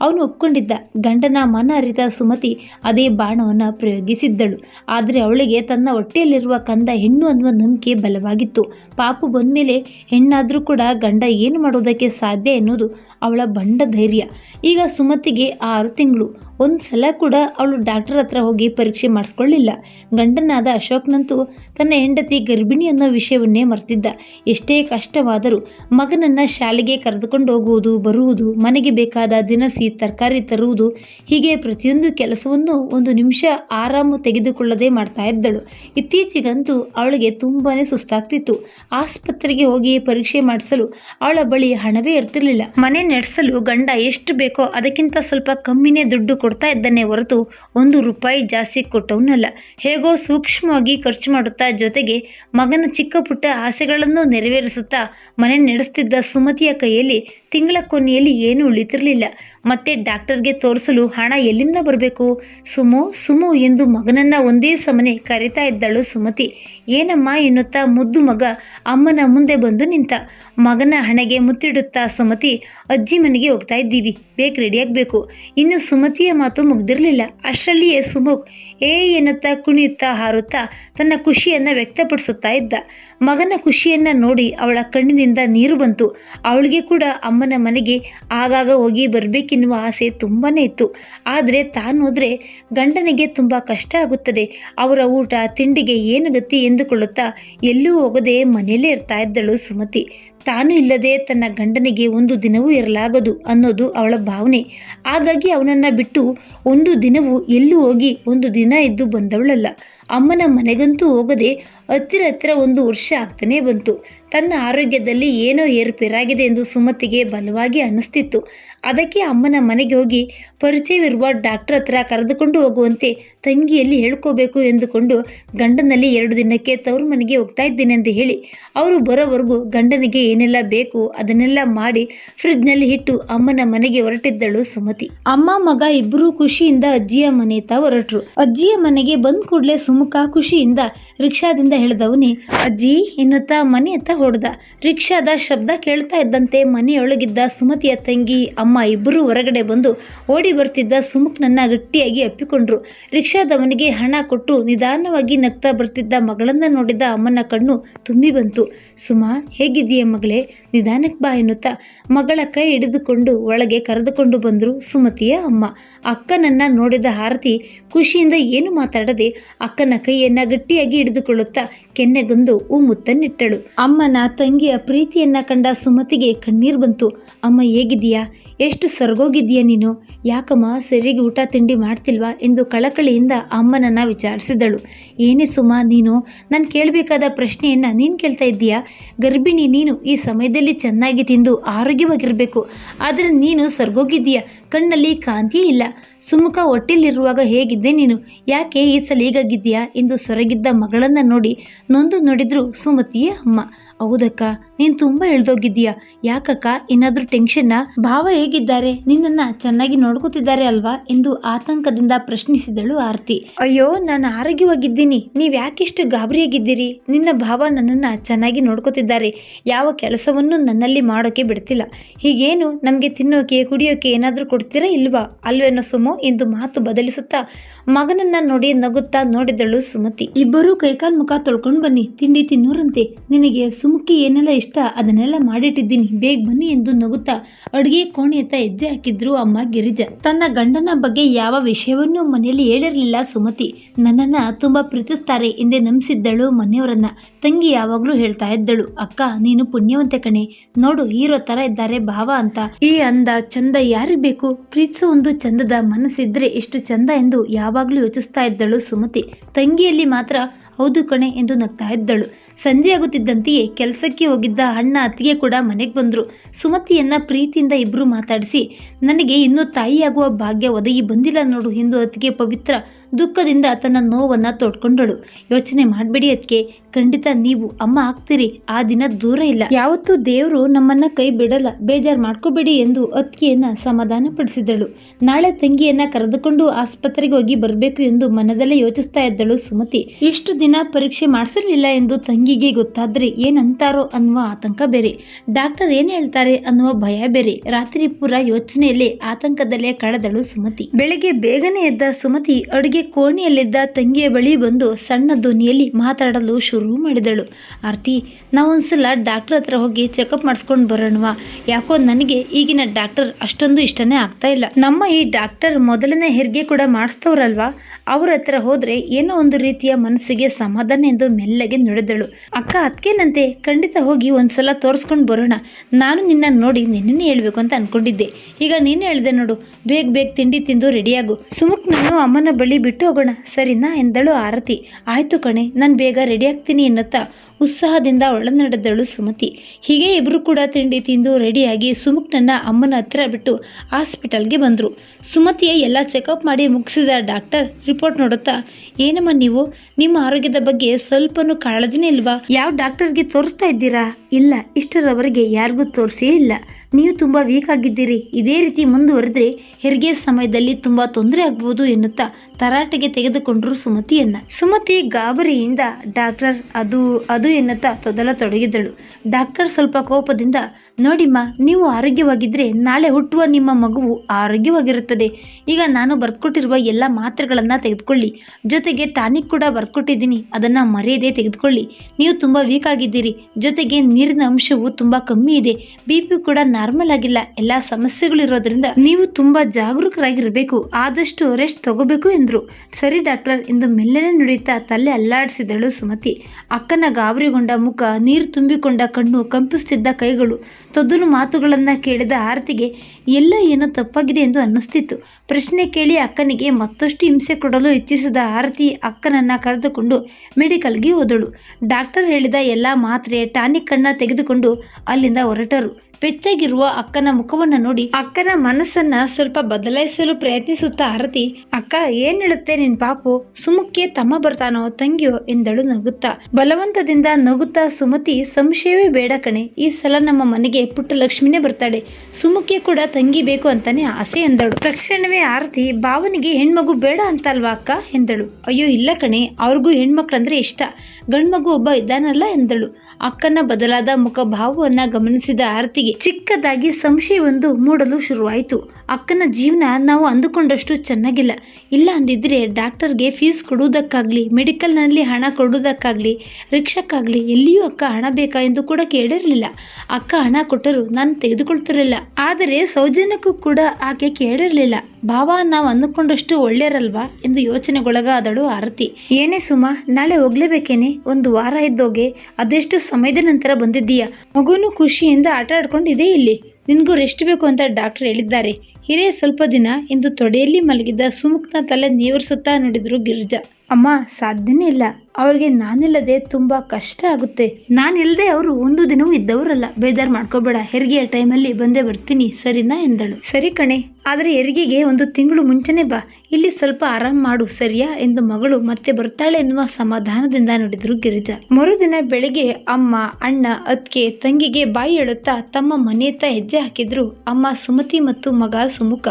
ಅವನು ಒಪ್ಕೊಂಡಿದ್ದ. ಗಂಡನ ಮನ ಅರಿತ ಸುಮತಿ ಅದೇ ಬಾಣವನ್ನು ಪ್ರಯೋಗಿಸಿದ್ದಳು. ಆದರೆ ಅವಳಿಗೆ ತನ್ನ ಹೊಟ್ಟೆಯಲ್ಲಿರುವ ಕಂದ ಹೆಣ್ಣು ಅನ್ನುವ ನಂಬಿಕೆ ಬಲವಾಗಿತ್ತು. ಪಾಪು ಬಂದಮೇಲೆ ಹೆಣ್ಣಾದರೂ ಕೂಡ ಗಂಡ ಏನು ಮಾಡೋದಕ್ಕೆ ಸಾಧ್ಯ ಎನ್ನುವುದು ಅವಳ ಬಂಡ ಧೈರ್ಯ. ಈಗ ಸುಮತಿಗೆ ಆರು ತಿಂಗಳು. ಒಂದು ಸಲ ಕೂಡ ಅವಳು ಡಾಕ್ಟರ್ ಹತ್ರ ಹೋಗಿ ಪರೀಕ್ಷೆ ಮಾಡಿಸ್ಕೊಳ್ಳಿಲ್ಲ. ಗಂಡನಾದ ಅಶೋಕ್ನಂತೂ ತನ್ನ ಹೆಂಡತಿ ಗರ್ಭಿಣಿ ಅನ್ನೋ ವಿಷಯವನ್ನೇ ಮರೆತಿದ್ದ. ಎಷ್ಟೇ ಕಷ್ಟವಾದರೂ ಮಗನನ್ನು ಶಾಲೆಗೆ ಕರೆದುಕೊಂಡು ಹೋಗುವುದು, ಬರುವುದು, ಮನೆಗೆ ಬೇಕಾದ ದಿನಸಿ, ತರಕಾರಿ ತರುವುದು, ಹೀಗೆ ಪ್ರತಿಯೊಂದು ಕೆಲಸವನ್ನು ಒಂದು ನಿಮಿಷ ಆರಾಮು ತೆಗೆದುಕೊಳ್ಳದೆ ಮಾಡ್ತಾ ಇದ್ದಳು. ಇತ್ತೀಚೆಗಂತೂ ಅವಳಿಗೆ ತುಂಬಾ ಸುಸ್ತಾಗ್ತಿತ್ತು. ಆಸ್ಪತ್ರೆಗೆ ಹೋಗಿ ಪರೀಕ್ಷೆ ಮಾಡಿಸಲು ಅವಳ ಬಳಿ ಹಣವೇ ಇರ್ತಿರ್ಲಿಲ್ಲ. ಮನೆ ನಡೆಸಲು ಗಂಡ ಎಷ್ಟು ಬೇಕೋ ಅದಕ್ಕಿಂತ ಸ್ವಲ್ಪ ಕಮ್ಮಿನೇ ದುಡ್ಡು ಕೊಡ್ತಾ ಇದ್ದಾನೆ ಹೊರತು ಒಂದು ರೂಪಾಯಿ ಜಾಸ್ತಿ ಕೊಟ್ಟವನಲ್ಲ. ಹೇಗೋ ಸೂಕ್ಷ್ಮವಾಗಿ ಖರ್ಚು ಮಾಡುತ್ತಾ ಜೊತೆಗೆ ಮಗನ ಚಿಕ್ಕ ಪುಟ್ಟ ಆಸೆಗಳನ್ನು ನೆರವೇರಿಸುತ್ತಾ ಮನೆ ನಡೆಸ್ತಿದ್ದ ಸುಮತಿಯ ಕೈಯಲ್ಲಿ ತಿಂಗಳ ಕೊನೆಯಲ್ಲಿ ಏನೂ ಉಳಿತಿರಲಿಲ್ಲ. ಮತ್ತೆ ಡಾಕ್ಟರ್ಗೆ ತೋರಿಸಲು ಹಣ ಎಲ್ಲಿಂದ ಬರಬೇಕು? ಸುಮು ಸುಮು ಎಂದು ಮಗನನ್ನ ಒಂದೇ ಸಮನೆ ಕರೀತಾ ಇದ್ದಳು ಸುಮತಿ. ಏನಮ್ಮ ಎನ್ನುತ್ತಾ ಮುದ್ದು ಮಗ ಅಮ್ಮನ ಮುಂದೆ ಬಂದು ನಿಂತ. ಮಗನ ಹಣೆಗೆ ಮುತ್ತಿಡುತ್ತಾ ಸುಮತಿ, ಅಜ್ಜಿ ಮನೆಗೆ ಹೋಗ್ತಾ ಇದ್ದೀವಿ, ಬೇಗ ರೆಡಿಯಾಗಬೇಕು ಇನ್ನು ಸುಮತಿಯ ಮಾತು ಮುಗ್ದಿರಲಿಲ್ಲ. ಅಷ್ಟರಲ್ಲಿಯೇ ಸುಮುಖ್ ಏ ಎನ್ನುತ್ತಾ, ಕುಣಿಯುತ್ತಾ, ಹಾರುತ್ತಾ ತನ್ನ ಖುಷಿಯನ್ನು ವ್ಯಕ್ತಪಡಿಸುತ್ತಾ ಇದ್ದ. ಮಗನ ಖುಷಿಯನ್ನು ನೋಡಿ ಅವಳ ಕಣ್ಣಿನಿಂದ ನೀರು ಬಂತು. ಅವಳಿಗೆ ಕೂಡ ಅಮ್ಮನ ಮನೆಗೆ ಆಗಾಗ ಹೋಗಿ ಬರಬೇಕೆನ್ನುವ ಆಸೆ ತುಂಬಾ ಇತ್ತು. ಆದರೆ ತಾನು ಹೋದರೆ ಗಂಡನಿಗೆ ತುಂಬ ಕಷ್ಟ ಆಗುತ್ತದೆ. ಅವರ ಊಟ, ತಿಂಡಿಗೆ ಏನು ಗತಿ ಎಂದುಕೊಳ್ಳುತ್ತಾ ಎಲ್ಲೂ ಹೋಗದೆ ಮನೆಯಲ್ಲೇ ಇರ್ತಾ ಇದ್ದಳು ಸುಮತಿ. ತಾನು ಇಲ್ಲದೆ ತನ್ನ ಗಂಡನಿಗೆ ಒಂದು ದಿನವೂ ಇರಲಾಗದು ಅನ್ನೋದು ಅವಳ ಭಾವನೆ. ಹಾಗಾಗಿ ಅವನನ್ನು ಬಿಟ್ಟು ಒಂದು ದಿನವೂ ಎಲ್ಲೂ ಹೋಗಿ ಒಂದು ದಿನ ಇದ್ದು ಬಂದವಳಲ್ಲ. ಅಮ್ಮನ ಮನೆಗಂತೂ ಹೋಗದೆ ಹತ್ತಿರ ಹತ್ತಿರ ಒಂದು ವರ್ಷ ಆಗ್ತಾನೇ ಬಂತು. ತನ್ನ ಆರೋಗ್ಯದಲ್ಲಿ ಏನೋ ಏರುಪೇರಾಗಿದೆ ಎಂದು ಸುಮತಿಗೆ ಬಲವಾಗಿ ಅನ್ನಿಸ್ತಿತ್ತು. ಅದಕ್ಕೆ ಅಮ್ಮನ ಮನೆಗೆ ಹೋಗಿ ಪರಿಚಯವಿರುವ ಡಾಕ್ಟರ್ ಹತ್ರ ಕರೆದುಕೊಂಡು ಹೋಗುವಂತೆ ತಂಗಿಯಲ್ಲಿ ಹೇಳ್ಕೋಬೇಕು ಎಂದುಕೊಂಡು ಗಂಡನಲ್ಲಿ ಎರಡು ದಿನಕ್ಕೆ ತವರು ಮನೆಗೆ ಹೋಗ್ತಾ ಇದ್ದೇನೆ ಅಂತ ಹೇಳಿ ಅವರು ಬರೋವರೆಗೂ ಗಂಡನಿಗೆ ಏನೆಲ್ಲ ಬೇಕು ಅದನ್ನೆಲ್ಲ ಮಾಡಿ ಫ್ರಿಡ್ಜ್ನಲ್ಲಿ ಇಟ್ಟು ಅಮ್ಮನ ಮನೆಗೆ ಹೊರಟಿದ್ದಳು ಸುಮತಿ. ಅಮ್ಮ, ಮಗ ಇಬ್ಬರೂ ಖುಷಿಯಿಂದ ಅಜ್ಜಿಯ ಮನೆಯತ್ತ ಹೊರಟರು. ಅಜ್ಜಿಯ ಮನೆಗೆ ಬಂದ ಕೂಡಲೇ ಸುಮುಖ ಖುಷಿಯಿಂದ ರಿಕ್ಷಾದಿಂದ ಹೇಳಿದವನೇ, ಅಜ್ಜಿ, ಎನ್ನುತ್ತಾ ಮನೆಯತ್ತ ಹೊಡೆದ ರಿಕ್ಷಾದ ಶಬ್ದ ಕೇಳ್ತಾ ಇದ್ದಂತೆ ಮನೆಯೊಳಗಿದ್ದ ಸುಮತಿಯ ತಂಗಿ, ಅಮ್ಮ ಇಬ್ಬರೂ ಹೊರಗಡೆ ಬಂದು ಓಡಿ ಬರ್ತಿದ್ದ ಸುಮುಖ್ನನ್ನ ಗಟ್ಟಿಯಾಗಿ ಅಪ್ಪಿಕೊಂಡ್ರು. ರಿಕ್ಷಾದವನಿಗೆ ಹಣ ಕೊಟ್ಟು ನಿಧಾನವಾಗಿ ನಗ್ತಾ ಬರ್ತಿದ್ದ ಮಗಳನ್ನ ನೋಡಿದ ಅಮ್ಮನ ಕಣ್ಣು ತುಂಬಿ ಬಂತು. ಸುಮಾ ಹೇಗಿದೆಯೇ ಮಗಳೇ? ನಿಧಾನಕ್ಕೆ ಬಾ ಎನ್ನುತ್ತಾ ಮಗಳ ಕೈ ಹಿಡಿದುಕೊಂಡು ಒಳಗೆ ಕರೆದುಕೊಂಡು ಬಂದರು ಸುಮತಿಯ ಅಮ್ಮ. ಅಕ್ಕನನ್ನ ನೋಡಿದ ಆರತಿ ಖುಷಿಯಿಂದ ಏನು ಮಾತಾಡದೆ ಅಕ್ಕನ ಕೈಯನ್ನ ಗಟ್ಟಿಯಾಗಿ ಹಿಡಿದುಕೊಳ್ಳುತ್ತಾ ಕೆನ್ನೆಗೊಂದು ಹೂ ಮುತ್ತನ್ನಿಟ್ಟಳು. ಅಮ್ಮನ ತಂಗಿಯ ಪ್ರೀತಿಯನ್ನ ಕಂಡ ಸುಮತಿಗೆ ಕಣ್ಣೀರು ಬಂತು. ಅಮ್ಮ ಹೇಗಿದೀಯಾ ಎಷ್ಟು ಸೊರಗೋಗಿದ್ದೀಯ ನೀನು? ಯಾಕಮ್ಮ ಸರಿಗೆ ಊಟ ತಿಂಡಿ ಮಾಡ್ತಿಲ್ವಾ ಎಂದು ಕಳಕಳಿಯಿಂದ ಅಮ್ಮನನ್ನ ವಿಚಾರಿಸಿದಳು. ಏನೇ ಸುಮ, ನೀನು ನಾನು ಕೇಳಬೇಕಾದ ಪ್ರಶ್ನೆಯನ್ನ ನೀನು ಕೇಳ್ತಾ ಇದ್ದೀಯಾ? ಗರ್ಭಿಣಿ ನೀನು ಈ ಸಮಯದಲ್ಲಿ ಚೆನ್ನಾಗಿ ತಿಂದು ಆರೋಗ್ಯವಾಗಿರಬೇಕು. ಆದರೆ ನೀನು ಸೊರ್ಗೋಗಿದ್ದೀಯ? ಕಣ್ಣಲ್ಲಿ ಕಾಂತಿಯೇ ಇಲ್ಲ. ಸುಮುಖ ಹೊಟ್ಟೆಲಿರುವಾಗ ಹೇಗಿದ್ದೆ ನೀನು? ಯಾಕೆ ಈ ಸಲ ಹೀಗಾಗಿದ್ದೀಯಾ ಎಂದು ಸೊರಗಿದ್ದ ಮಗಳನ್ನು ನೋಡಿ ನೊಂದು ನೋಡಿದ್ರು ಸುಮತಿಯ ಅಮ್ಮ. ಹೌದಕ್ಕ, ನೀನು ತುಂಬ ಎಳ್ದೋಗಿದ್ದೀಯಾ? ಯಾಕಕ್ಕ, ಏನಾದರೂ ಟೆನ್ಷನ್ನ ಭಾವ ಹೇಗಿದ್ದಾರೆ? ನಿನ್ನನ್ನು ಚೆನ್ನಾಗಿ ನೋಡ್ಕೋತಿದ್ದಾರೆ ಅಲ್ವಾ? ಎಂದು ಆತಂಕದಿಂದ ಪ್ರಶ್ನಿಸಿದಳು ಆರತಿ. ಅಯ್ಯೋ, ನಾನು ಆರೋಗ್ಯವಾಗಿದ್ದೀನಿ. ನೀವು ಯಾಕಿಷ್ಟು ಗಾಬರಿಯಾಗಿದ್ದೀರಿ? ನಿನ್ನ ಭಾವ ನನ್ನನ್ನು ಚೆನ್ನಾಗಿ ನೋಡ್ಕೋತಿದ್ದಾರೆ. ಯಾವ ಕೆಲಸವನ್ನು ನನ್ನಲ್ಲಿ ಮಾಡೋಕೆ ಬಿಡ್ತಿಲ್ಲ. ಹೀಗೇನು? ನಮಗೆ ತಿನ್ನೋಕೆ, ಕುಡಿಯೋಕೆ ಏನಾದ್ರೂ ಕೊಡ್ತೀರಾ ಇಲ್ವಾ? ಅಲ್ವೇನೋ ಸುಮೋ ಎಂದು ಮಾತು ಬದಲಿಸುತ್ತಾ, ಮಗನನ್ನ ನೋಡಿ ನಗುತ್ತಾ ನೋಡಿದಳು ಸುಮತಿ. ಇಬ್ಬರೂ ಕೈಕಾಲ್ ಮುಖ ತೊಳ್ಕೊಂಡು ಬನ್ನಿ. ತಿಂಡಿ ತಿನ್ನೋರಂತೆ. ನಿನಗೆ ಸುಮುಖಿ ಏನೆಲ್ಲ ಇಷ್ಟ ಅದನ್ನೆಲ್ಲ ಮಾಡಿಟ್ಟಿದ್ದೀನಿ. ಬೇಗ ಬನ್ನಿ ಎಂದು ನಗುತ್ತಾ ಅಡುಗೆ ಕೋಣೆಯತ್ತ ಹೆಜ್ಜೆ ಹಾಕಿದ್ರು ಅಮ್ಮ ಗಿರಿಜ. ತನ್ನ ಗಂಡನ ಬಗ್ಗೆ ಯಾವ ವಿಷಯವನ್ನೂ ಮನೆಯಲ್ಲಿ ಹೇಳಿರಲಿಲ್ಲ ಸುಮತಿ. ನನ್ನನ್ನ ತುಂಬಾ ಪ್ರೀತಿಸ್ತಾರೆ ಎಂದೇ ನಂಬಿಸಿದ್ದಳು ಮನೆಯವರನ್ನ. ತಂಗಿ ಯಾವಾಗ್ಲೂ ಹೇಳ್ತಾ ಇದ್ದಳು, ಅಕ್ಕ, ನೀನು ಪುಣ್ಯವಂತೆ ಕಣೆ. ನೋಡು, ಹೀರೋ ತರ ಇದ್ದಾರೆ ಭಾವ ಅಂತ. ಈ ಅಂದ ಚಂದ ಯಾರಿಗ್ ಬೇಕು? ಪ್ರೀತಿಸೋ ಒಂದು ಚಂದದ ಮನಸ್ಸಿದ್ರೆ ಎಷ್ಟು ಚಂದ ಎಂದು ಯಾವಾಗ್ಲೂ ಯೋಚಿಸ್ತಾ ಇದ್ದಳು ಸುಮತಿ. ತಂಗಿಯಲ್ಲಿ ಮಾತ್ರ ಹೌದು ಕಣೆ ಎಂದು ನಗ್ತಾ ಇದ್ದಳು. ಸಂಜೆಯಾಗುತ್ತಿದ್ದಂತೆಯೇ ಕೆಲಸಕ್ಕೆ ಹೋಗಿದ್ದ ಅಣ್ಣ ಅತ್ತಿಗೆ ಕೂಡ ಮನೆಗೆ ಬಂದರು. ಸುಮತಿಯನ್ನ ಪ್ರೀತಿಯಿಂದ ಇಬ್ಬರು ಮಾತಾಡಿಸಿ, ನನಗೆ ಇನ್ನೂ ತಾಯಿಯಾಗುವ ಭಾಗ್ಯ ಒದಗಿ ಬಂದಿಲ್ಲ ನೋಡು ಎಂದು ಅತ್ತಿಗೆ ಪವಿತ್ರ ದುಃಖದಿಂದ ತನ್ನ ನೋವನ್ನ ತೋಡ್ಕೊಂಡಳು. ಯೋಚನೆ ಮಾಡಬೇಡಿ ಅದಕ್ಕೆ ಖಂಡಿತ ನೀವು ಅಮ್ಮ ಆಗ್ತೀರಿ. ಆ ದಿನ ದೂರ ಇಲ್ಲ. ಯಾವತ್ತೂ ದೇವರು ನಮ್ಮನ್ನ ಕೈ ಬಿಡಲ್ಲ. ಬೇಜಾರು ಮಾಡ್ಕೋಬೇಡಿ ಎಂದು ಅತ್ತಿಗೆಯನ್ನ ಸಮಾಧಾನ ಪಡಿಸಿದಳು ನಾಳೆ ತಂಗಿಯನ್ನ ಕರೆದುಕೊಂಡು ಆಸ್ಪತ್ರೆಗೆ ಹೋಗಿ ಬರಬೇಕು ಎಂದು ಮನದಲ್ಲೇ ಯೋಚಿಸ್ತಾ ಇದ್ದಳು ಸುಮತಿ. ಇಷ್ಟು ದಿನ ಪರೀಕ್ಷೆ ಮಾಡಿಸಿರ್ಲಿಲ್ಲ ಎಂದು ತಂಗಿಗೆ ಗೊತ್ತಾದ್ರೆ ಏನಂತಾರೋ ಅನ್ನುವ ಆತಂಕ ಬೇರೆ. ಡಾಕ್ಟರ್ ಏನ್ ಹೇಳ್ತಾರೆ ಅನ್ನುವ ಭಯ ಬೇರೆ. ರಾತ್ರಿ ಪೂರ ಯೋಚನೆಯಲ್ಲಿ ಆತಂಕದಲ್ಲೇ ಕಳೆದಳು ಸುಮತಿ. ಬೆಳಿಗ್ಗೆ ಬೇಗನೆ ಎದ್ದ ಸುಮತಿ ಅಡುಗೆ ಕೋಣೆಯಲ್ಲಿದ್ದ ತಂಗಿಯ ಬಳಿ ಬಂದು ಸಣ್ಣ ಧ್ವನಿಯಲ್ಲಿ ಮಾತಾಡಲು ಶುರು ಮಾಡಿದಳು. ಆರ್ತಿ, ನಾವೊಂದ್ಸಲ ಡಾಕ್ಟರ್ ಹತ್ರ ಹೋಗಿ ಚೆಕಪ್ ಮಾಡಿಸ್ಕೊಂಡು ಬರೋಣವಾ ಯಾಕೋ ನನಗೆ ಈಗಿನ ಡಾಕ್ಟರ್ ಅಷ್ಟೊಂದು ಇಷ್ಟನೇ ಆಗ್ತಾ ಇಲ್ಲ. ನಮ್ಮ ಈ ಡಾಕ್ಟರ್ ಮೊದಲನೇ ಹೆರಿಗೆ ಕೂಡ ಮಾಡಿಸ್ತವ್ರಲ್ವಾ? ಅವ್ರ ಹತ್ರ ಹೋದ್ರೆ ಏನೋ ಒಂದು ರೀತಿಯ ಮನಸ್ಸಿಗೆ ಸಮಾಧಾನ ಎಂದು ಮೆಲ್ಲಗೆ ನುಡಿದಳು. ಅಕ್ಕ ಅದಕ್ಕೇನಂತೆ ಖಂಡಿತ ಹೋಗಿ ಒಂದ್ಸಲ ತೋರಿಸ್ಕೊಂಡು ಬರೋಣ. ನಾನು ನಿನ್ನ ನೋಡಿ ನಿನ್ನೇ ಹೇಳ್ಬೇಕು ಅಂತ ಅನ್ಕೊಂಡಿದ್ದೆ. ಈಗ ನೀನು ಹೇಳಿದೆ ನೋಡು. ಬೇಗ ಬೇಗ ತಿಂಡಿ ತಿಂದು ರೆಡಿಯಾಗು. ಸುಮುಕ್ ನಾನು ಅಮ್ಮನ ಬಳಿ ಬಿಟ್ಟು ಹೋಗೋಣ. ಸರಿನಾ? ಎಂದಳು ಆರತಿ. ಆಯ್ತು ಕಣೆ. ನಾನು ಬೇಗ ರೆಡಿ ಆಗ್ತೀನಿ ಎನ್ನುತ್ತಾ ಉತ್ಸಾಹದಿಂದ ಒಳನಡೆದಳು ಸುಮತಿ. ಹೀಗೆ ಇಬ್ಬರು ಕೂಡ ತಿಂಡಿ ತಿಂದು ರೆಡಿಯಾಗಿ ಸುಮುಕ್ನನ್ನ ಅಮ್ಮನ ಹತ್ರ ಬಿಟ್ಟು ಹಾಸ್ಪಿಟಲ್ಗೆ ಬಂದರು. ಸುಮತಿಯ ಎಲ್ಲ ಚೆಕಪ್ ಮಾಡಿ ಮುಗಿಸಿದ ಡಾಕ್ಟರ್ ರಿಪೋರ್ಟ್ ನೋಡುತ್ತಾ ಏನಮ್ಮ ನೀವು? ನಿಮ್ಮ ಆರೋಗ್ಯದ ಬಗ್ಗೆ ಸ್ವಲ್ಪನೂ ಕಾಳಜಿನೇ ಇಲ್ವಾ? ಯಾವ ಡಾಕ್ಟರ್ಗೆ ತೋರಿಸ್ತಾ ಇದ್ದೀರಾ? ಇಲ್ಲ ಇಷ್ಟರವರೆಗೆ ಯಾರಿಗೂ ತೋರಿಸೇ ಇಲ್ಲ. ನೀವು ತುಂಬ ವೀಕ್ ಆಗಿದ್ದೀರಿ. ಇದೇ ರೀತಿ ಮುಂದುವರೆದ್ರೆ ಹೆರಿಗೆ ಸಮಯದಲ್ಲಿ ತುಂಬ ತೊಂದರೆ ಆಗ್ಬೋದು ಎನ್ನುತ್ತಾ ತರಾಟೆಗೆ ತೆಗೆದುಕೊಂಡ್ರು ಸುಮತಿಯನ್ನ. ಸುಮತಿ ಗಾಬರಿಯಿಂದ ಡಾಕ್ಟರ್ ಅದು ಅದು ಎನ್ನುತ್ತಾ ತೊದಲ ತೊಡಗಿದಳು. ಡಾಕ್ಟರ್ ಸ್ವಲ್ಪ ಕೋಪದಿಂದ, ನೋಡಿಮ್ಮ, ನೀವು ಆರೋಗ್ಯವಾಗಿದ್ದರೆ ನಾಳೆ ಹುಟ್ಟುವ ನಿಮ್ಮ ಮಗುವು ಆರೋಗ್ಯವಾಗಿರುತ್ತದೆ. ಈಗ ನಾನು ಬರೆದುಕೊಟ್ಟಿರುವ ಎಲ್ಲ ಮಾತ್ರೆಗಳನ್ನು ತೆಗೆದುಕೊಳ್ಳಿ. ಜೊತೆಗೆ ಟಾನಿಕ್ ಕೂಡ ಬರೆದುಕೊಟ್ಟಿದ್ದೀನಿ. ಅದನ್ನು ಮರೆಯದೆ ತೆಗೆದುಕೊಳ್ಳಿ. ನೀವು ತುಂಬ ವೀಕ್ ಆಗಿದ್ದೀರಿ. ಜೊತೆಗೆ ನೀರಿನ ಅಂಶವು ತುಂಬ ಕಮ್ಮಿ ಇದೆ. ಬಿ ಪಿ ಕೂಡ ನಾರ್ಮಲ್ ಆಗಿಲ್ಲ. ಎಲ್ಲ ಸಮಸ್ಯೆಗಳಿರೋದ್ರಿಂದ ನೀವು ತುಂಬ ಜಾಗರೂಕರಾಗಿರಬೇಕು. ಆದಷ್ಟು ರೆಸ್ಟ್ ತಗೋಬೇಕು ಎಂದರು. ಸರಿ ಡಾಕ್ಟರ್ ಎಂದು ಮೆಲ್ಲನೆ ನುಡಿಯುತ್ತಾ ತಲೆ ಅಲ್ಲಾಡಿಸಿದಳು ಸುಮತಿ. ಅಕ್ಕನ ಗಾಬರಿಗೊಂಡ ಮುಖ, ನೀರು ತುಂಬಿಕೊಂಡ ಕಣ್ಣು ಕಂಪಿಸುತ್ತಿದ್ದ ಕೈಗಳು, ತೊದಲು ಮಾತುಗಳನ್ನು ಕೇಳಿದ ಆರತಿಗೆ, ಎಲ್ಲ ಏನೋ ತಪ್ಪಾಗಿದೆ ಎಂದು ಅನ್ನಿಸ್ತಿತ್ತು. ಪ್ರಶ್ನೆ ಕೇಳಿ ಅಕ್ಕನಿಗೆ ಮತ್ತಷ್ಟು ಹಿಂಸೆ ಕೊಡಲು ಇಚ್ಛಿಸಿದ ಆರತಿ ಅಕ್ಕನನ್ನು ಕರೆದುಕೊಂಡು ಮೆಡಿಕಲ್ಗೆ ಹೋದಳು. ಡಾಕ್ಟರ್ ಹೇಳಿದ ಎಲ್ಲ ಮಾತ್ರೆ ಟಾನಿಕ್ ಅನ್ನ ತೆಗೆದುಕೊಂಡು ಅಲ್ಲಿಂದ ಹೊರಟರು. ಬೆಚ್ಚಗಿರುವ ಅಕ್ಕನ ಮುಖವನ್ನ ನೋಡಿ ಅಕ್ಕನ ಮನಸ್ಸನ್ನ ಸ್ವಲ್ಪ ಬದಲಾಯಿಸಲು ಪ್ರಯತ್ನಿಸುತ್ತಾ ಆರತಿ ಅಕ್ಕ, ಏನ್ ಹೇಳುತ್ತೆ ನಿನ್ ಪಾಪು? ಸುಮುಖ್ಯ ತಮ್ಮ ಬರ್ತಾನೋ ತಂಗಿಯೋ? ಎಂದಳು ನಗುತ್ತಾ. ಬಲವಂತದಿಂದ ನಗುತ್ತಾ ಸುಮತಿ, ಸಂಶಯವೇ ಬೇಡ ಕಣೆ, ಈ ಸಲ ನಮ್ಮ ಮನೆಗೆ ಪುಟ್ಟ ಲಕ್ಷ್ಮಿನೇ ಬರ್ತಾಳೆ. ಸುಮುಖ್ಯ ಕೂಡ ತಂಗಿ ಬೇಕು ಅಂತಾನೆ ಆಸೆ ಎಂದಳು. ತಕ್ಷಣವೇ ಆರತಿ, ಭಾವನಿಗೆ ಹೆಣ್ಮಗು ಬೇಡ ಅಂತಲ್ವಾ ಅಕ್ಕ? ಎಂದಳು. ಅಯ್ಯೋ, ಇಲ್ಲ ಕಣೆ, ಅವ್ರಿಗೂ ಹೆಣ್ಮಕ್ಳಂದ್ರೆ ಇಷ್ಟ. ಗಂಡ್ಮಗು ಒಬ್ಬ ಇದ್ದಾನಲ್ಲ? ಎಂದಳು. ಅಕ್ಕನ ಬದಲಾದ ಮುಖಭಾವವನ್ನ ಗಮನಿಸಿದ ಆರತಿಗೆ ಚಿಕ್ಕದಾಗಿ ಸಂಶಯವೊಂದು ಮೂಡಲು ಶುರುವಾಯಿತು. ಅಕ್ಕನ ಜೀವನ ನಾವು ಅಂದುಕೊಂಡಷ್ಟು ಚೆನ್ನಾಗಿಲ್ಲ. ಇಲ್ಲ ಅಂದಿದ್ರೆ ಡಾಕ್ಟರ್ಗೆ ಫೀಸ್ ಕೊಡುವುದಕ್ಕಾಗ್ಲಿ, ಮೆಡಿಕಲ್ನಲ್ಲಿ ಹಣ ಕೊಡುವುದಕ್ಕಾಗ್ಲಿ, ರಿಕ್ಷಾಕ್ಕಾಗ್ಲಿ ಎಲ್ಲಿಯೂ ಅಕ್ಕ ಹಣ ಬೇಕಾ ಎಂದು ಕೂಡ ಕೇಳಿರಲಿಲ್ಲ. ಅಕ್ಕ ಹಣ ಕೊಟ್ಟರು ನಾನು ತೆಗೆದುಕೊಳ್ತಿರಲಿಲ್ಲ. ಆದರೆ ಸೌಜನ್ಯಕ್ಕೂ ಕೂಡ ಆಕೆ ಕೇಳಿರಲಿಲ್ಲ. ಭಾವ ನಾವು ಅಂದುಕೊಂಡಷ್ಟು ಒಳ್ಳೆಯರಲ್ವಾ? ಎಂದು ಯೋಚನೆಗೊಳಗಾದಳು ಆರತಿ. ಏನೇ ಸುಮ, ನಾಳೆ ಹೋಗ್ಲೇಬೇಕೇನೆ? ಒಂದು ವಾರ ಇದ್ದೋಗೆ, ಅದೆಷ್ಟು ಸಮಯದ ನಂತರ ಬಂದಿದ್ದೀಯಾ? ಮಗುನು ಖುಷಿಯಿಂದ ಆಟ ಆಡ್ಕೊಂಡಿದೆ ಇಲ್ಲಿ. ನಿನಗೂ ರೆಸ್ಟ್ ಬೇಕು ಅಂತ ಡಾಕ್ಟರ್ ಹೇಳಿದ್ದಾರೆ. ಹಿರೇ ಸ್ವಲ್ಪ ದಿನ ಎಂದು ತೊಡೆಯಲ್ಲಿ ಮಲಗಿದ್ದ ಸುಮುಕ್ತ ತಲೆ ನೀವರಿಸುತ್ತಾ ನೋಡಿದರು ಗಿರಿಜಾ. ಅಮ್ಮ, ಸಾಧ್ಯನೇ ಇಲ್ಲ. ಅವ್ರಿಗೆ ನಾನಿಲ್ಲದೆ ತುಂಬ ಕಷ್ಟ ಆಗುತ್ತೆ. ನಾನಿಲ್ಲದೆ ಅವರು ಒಂದು ದಿನವೂ ಇದ್ದವರಲ್ಲ. ಬೇಜಾರು ಮಾಡ್ಕೋಬೇಡ. ಹೆರಿಗೆಯ ಟೈಮಲ್ಲಿ ಬಂದೇ ಬರ್ತೀನಿ. ಸರಿನಾ ಎಂದಳು. ಸರಿ ಕಣೆ. ಆದರೆ ಹೆರಿಗೆಗೆ ಒಂದು ತಿಂಗಳು ಮುಂಚೆನೆ ಬಾ. ಇಲ್ಲಿ ಸ್ವಲ್ಪ ಆರಾಮ್ ಮಾಡು. ಸರಿಯಾ ಎಂದು ಮಗಳು ಮತ್ತೆ ಬರ್ತಾಳೆ ಎನ್ನುವ ಸಮಾಧಾನದಿಂದ ನುಡಿದ್ರು ಗಿರಿಜಾ. ಮರುದಿನ ಬೆಳಿಗ್ಗೆ ಅಮ್ಮ, ಅಣ್ಣ, ಅತ್ತಿಗೆ, ತಂಗಿಗೆ ಬಾಯಿ ಹೇಳುತ್ತಾ ತಮ್ಮ ಮನೆಯತ್ತ ಹೆಜ್ಜೆ ಹಾಕಿದ್ರು. ಅಮ್ಮ ಸುಮತಿ ಮತ್ತು ಮಗ ಸುಮುಖ.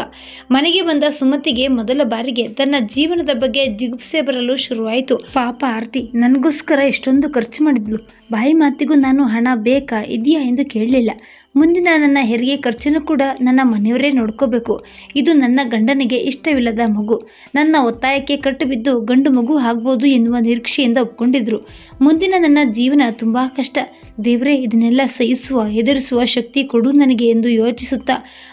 ಮನೆಗೆ ಬಂದ ಸುಮತಿಗೆ ಮೊದಲ ಬಾರಿಗೆ ತನ್ನ ಜೀವನದ ಬಗ್ಗೆ ಜಿಗುಪ್ಸೆ ಬರಲು ಶುರುವಾಯಿತು. ಪಾಪ ಆರ್ತಿ ನನಗೋಸ್ಕರ ಎಷ್ಟೊಂದು ಖರ್ಚು ಮಾಡಿದ್ಲು. ಬಾಯಿ ಮಾತಿಗೂ ನಾನು ಹಣ ಬೇಕಾ ಇದೆಯಾ ಎಂದು ಕೇಳಲಿಲ್ಲ. ಮುಂದಿನ ನನ್ನ ಹೆರಿಗೆ ಖರ್ಚನ್ನು ಕೂಡ ನನ್ನ ಮನೆಯವರೇ ನೋಡ್ಕೋಬೇಕು. ಇದು ನನ್ನ ಗಂಡನಿಗೆ ಇಷ್ಟವಿಲ್ಲದ ಮಗು. ನನ್ನ ಒತ್ತಾಯಕ್ಕೆ ಕಟ್ಟುಬಿದ್ದು ಗಂಡು ಮಗು ಆಗ್ಬೋದು ಎನ್ನುವ ನಿರೀಕ್ಷೆಯಿಂದ ಒಪ್ಕೊಂಡಿದ್ರು. ಮುಂದಿನ ನನ್ನ ಜೀವನ ತುಂಬ ಕಷ್ಟ. ದೇವರೇ, ಇದನ್ನೆಲ್ಲ ಸಹಿಸುವ, ಎದುರಿಸುವ ಶಕ್ತಿ ಕೊಡು ನನಗೆ ಎಂದು ಯೋಚಿಸುತ್ತಾ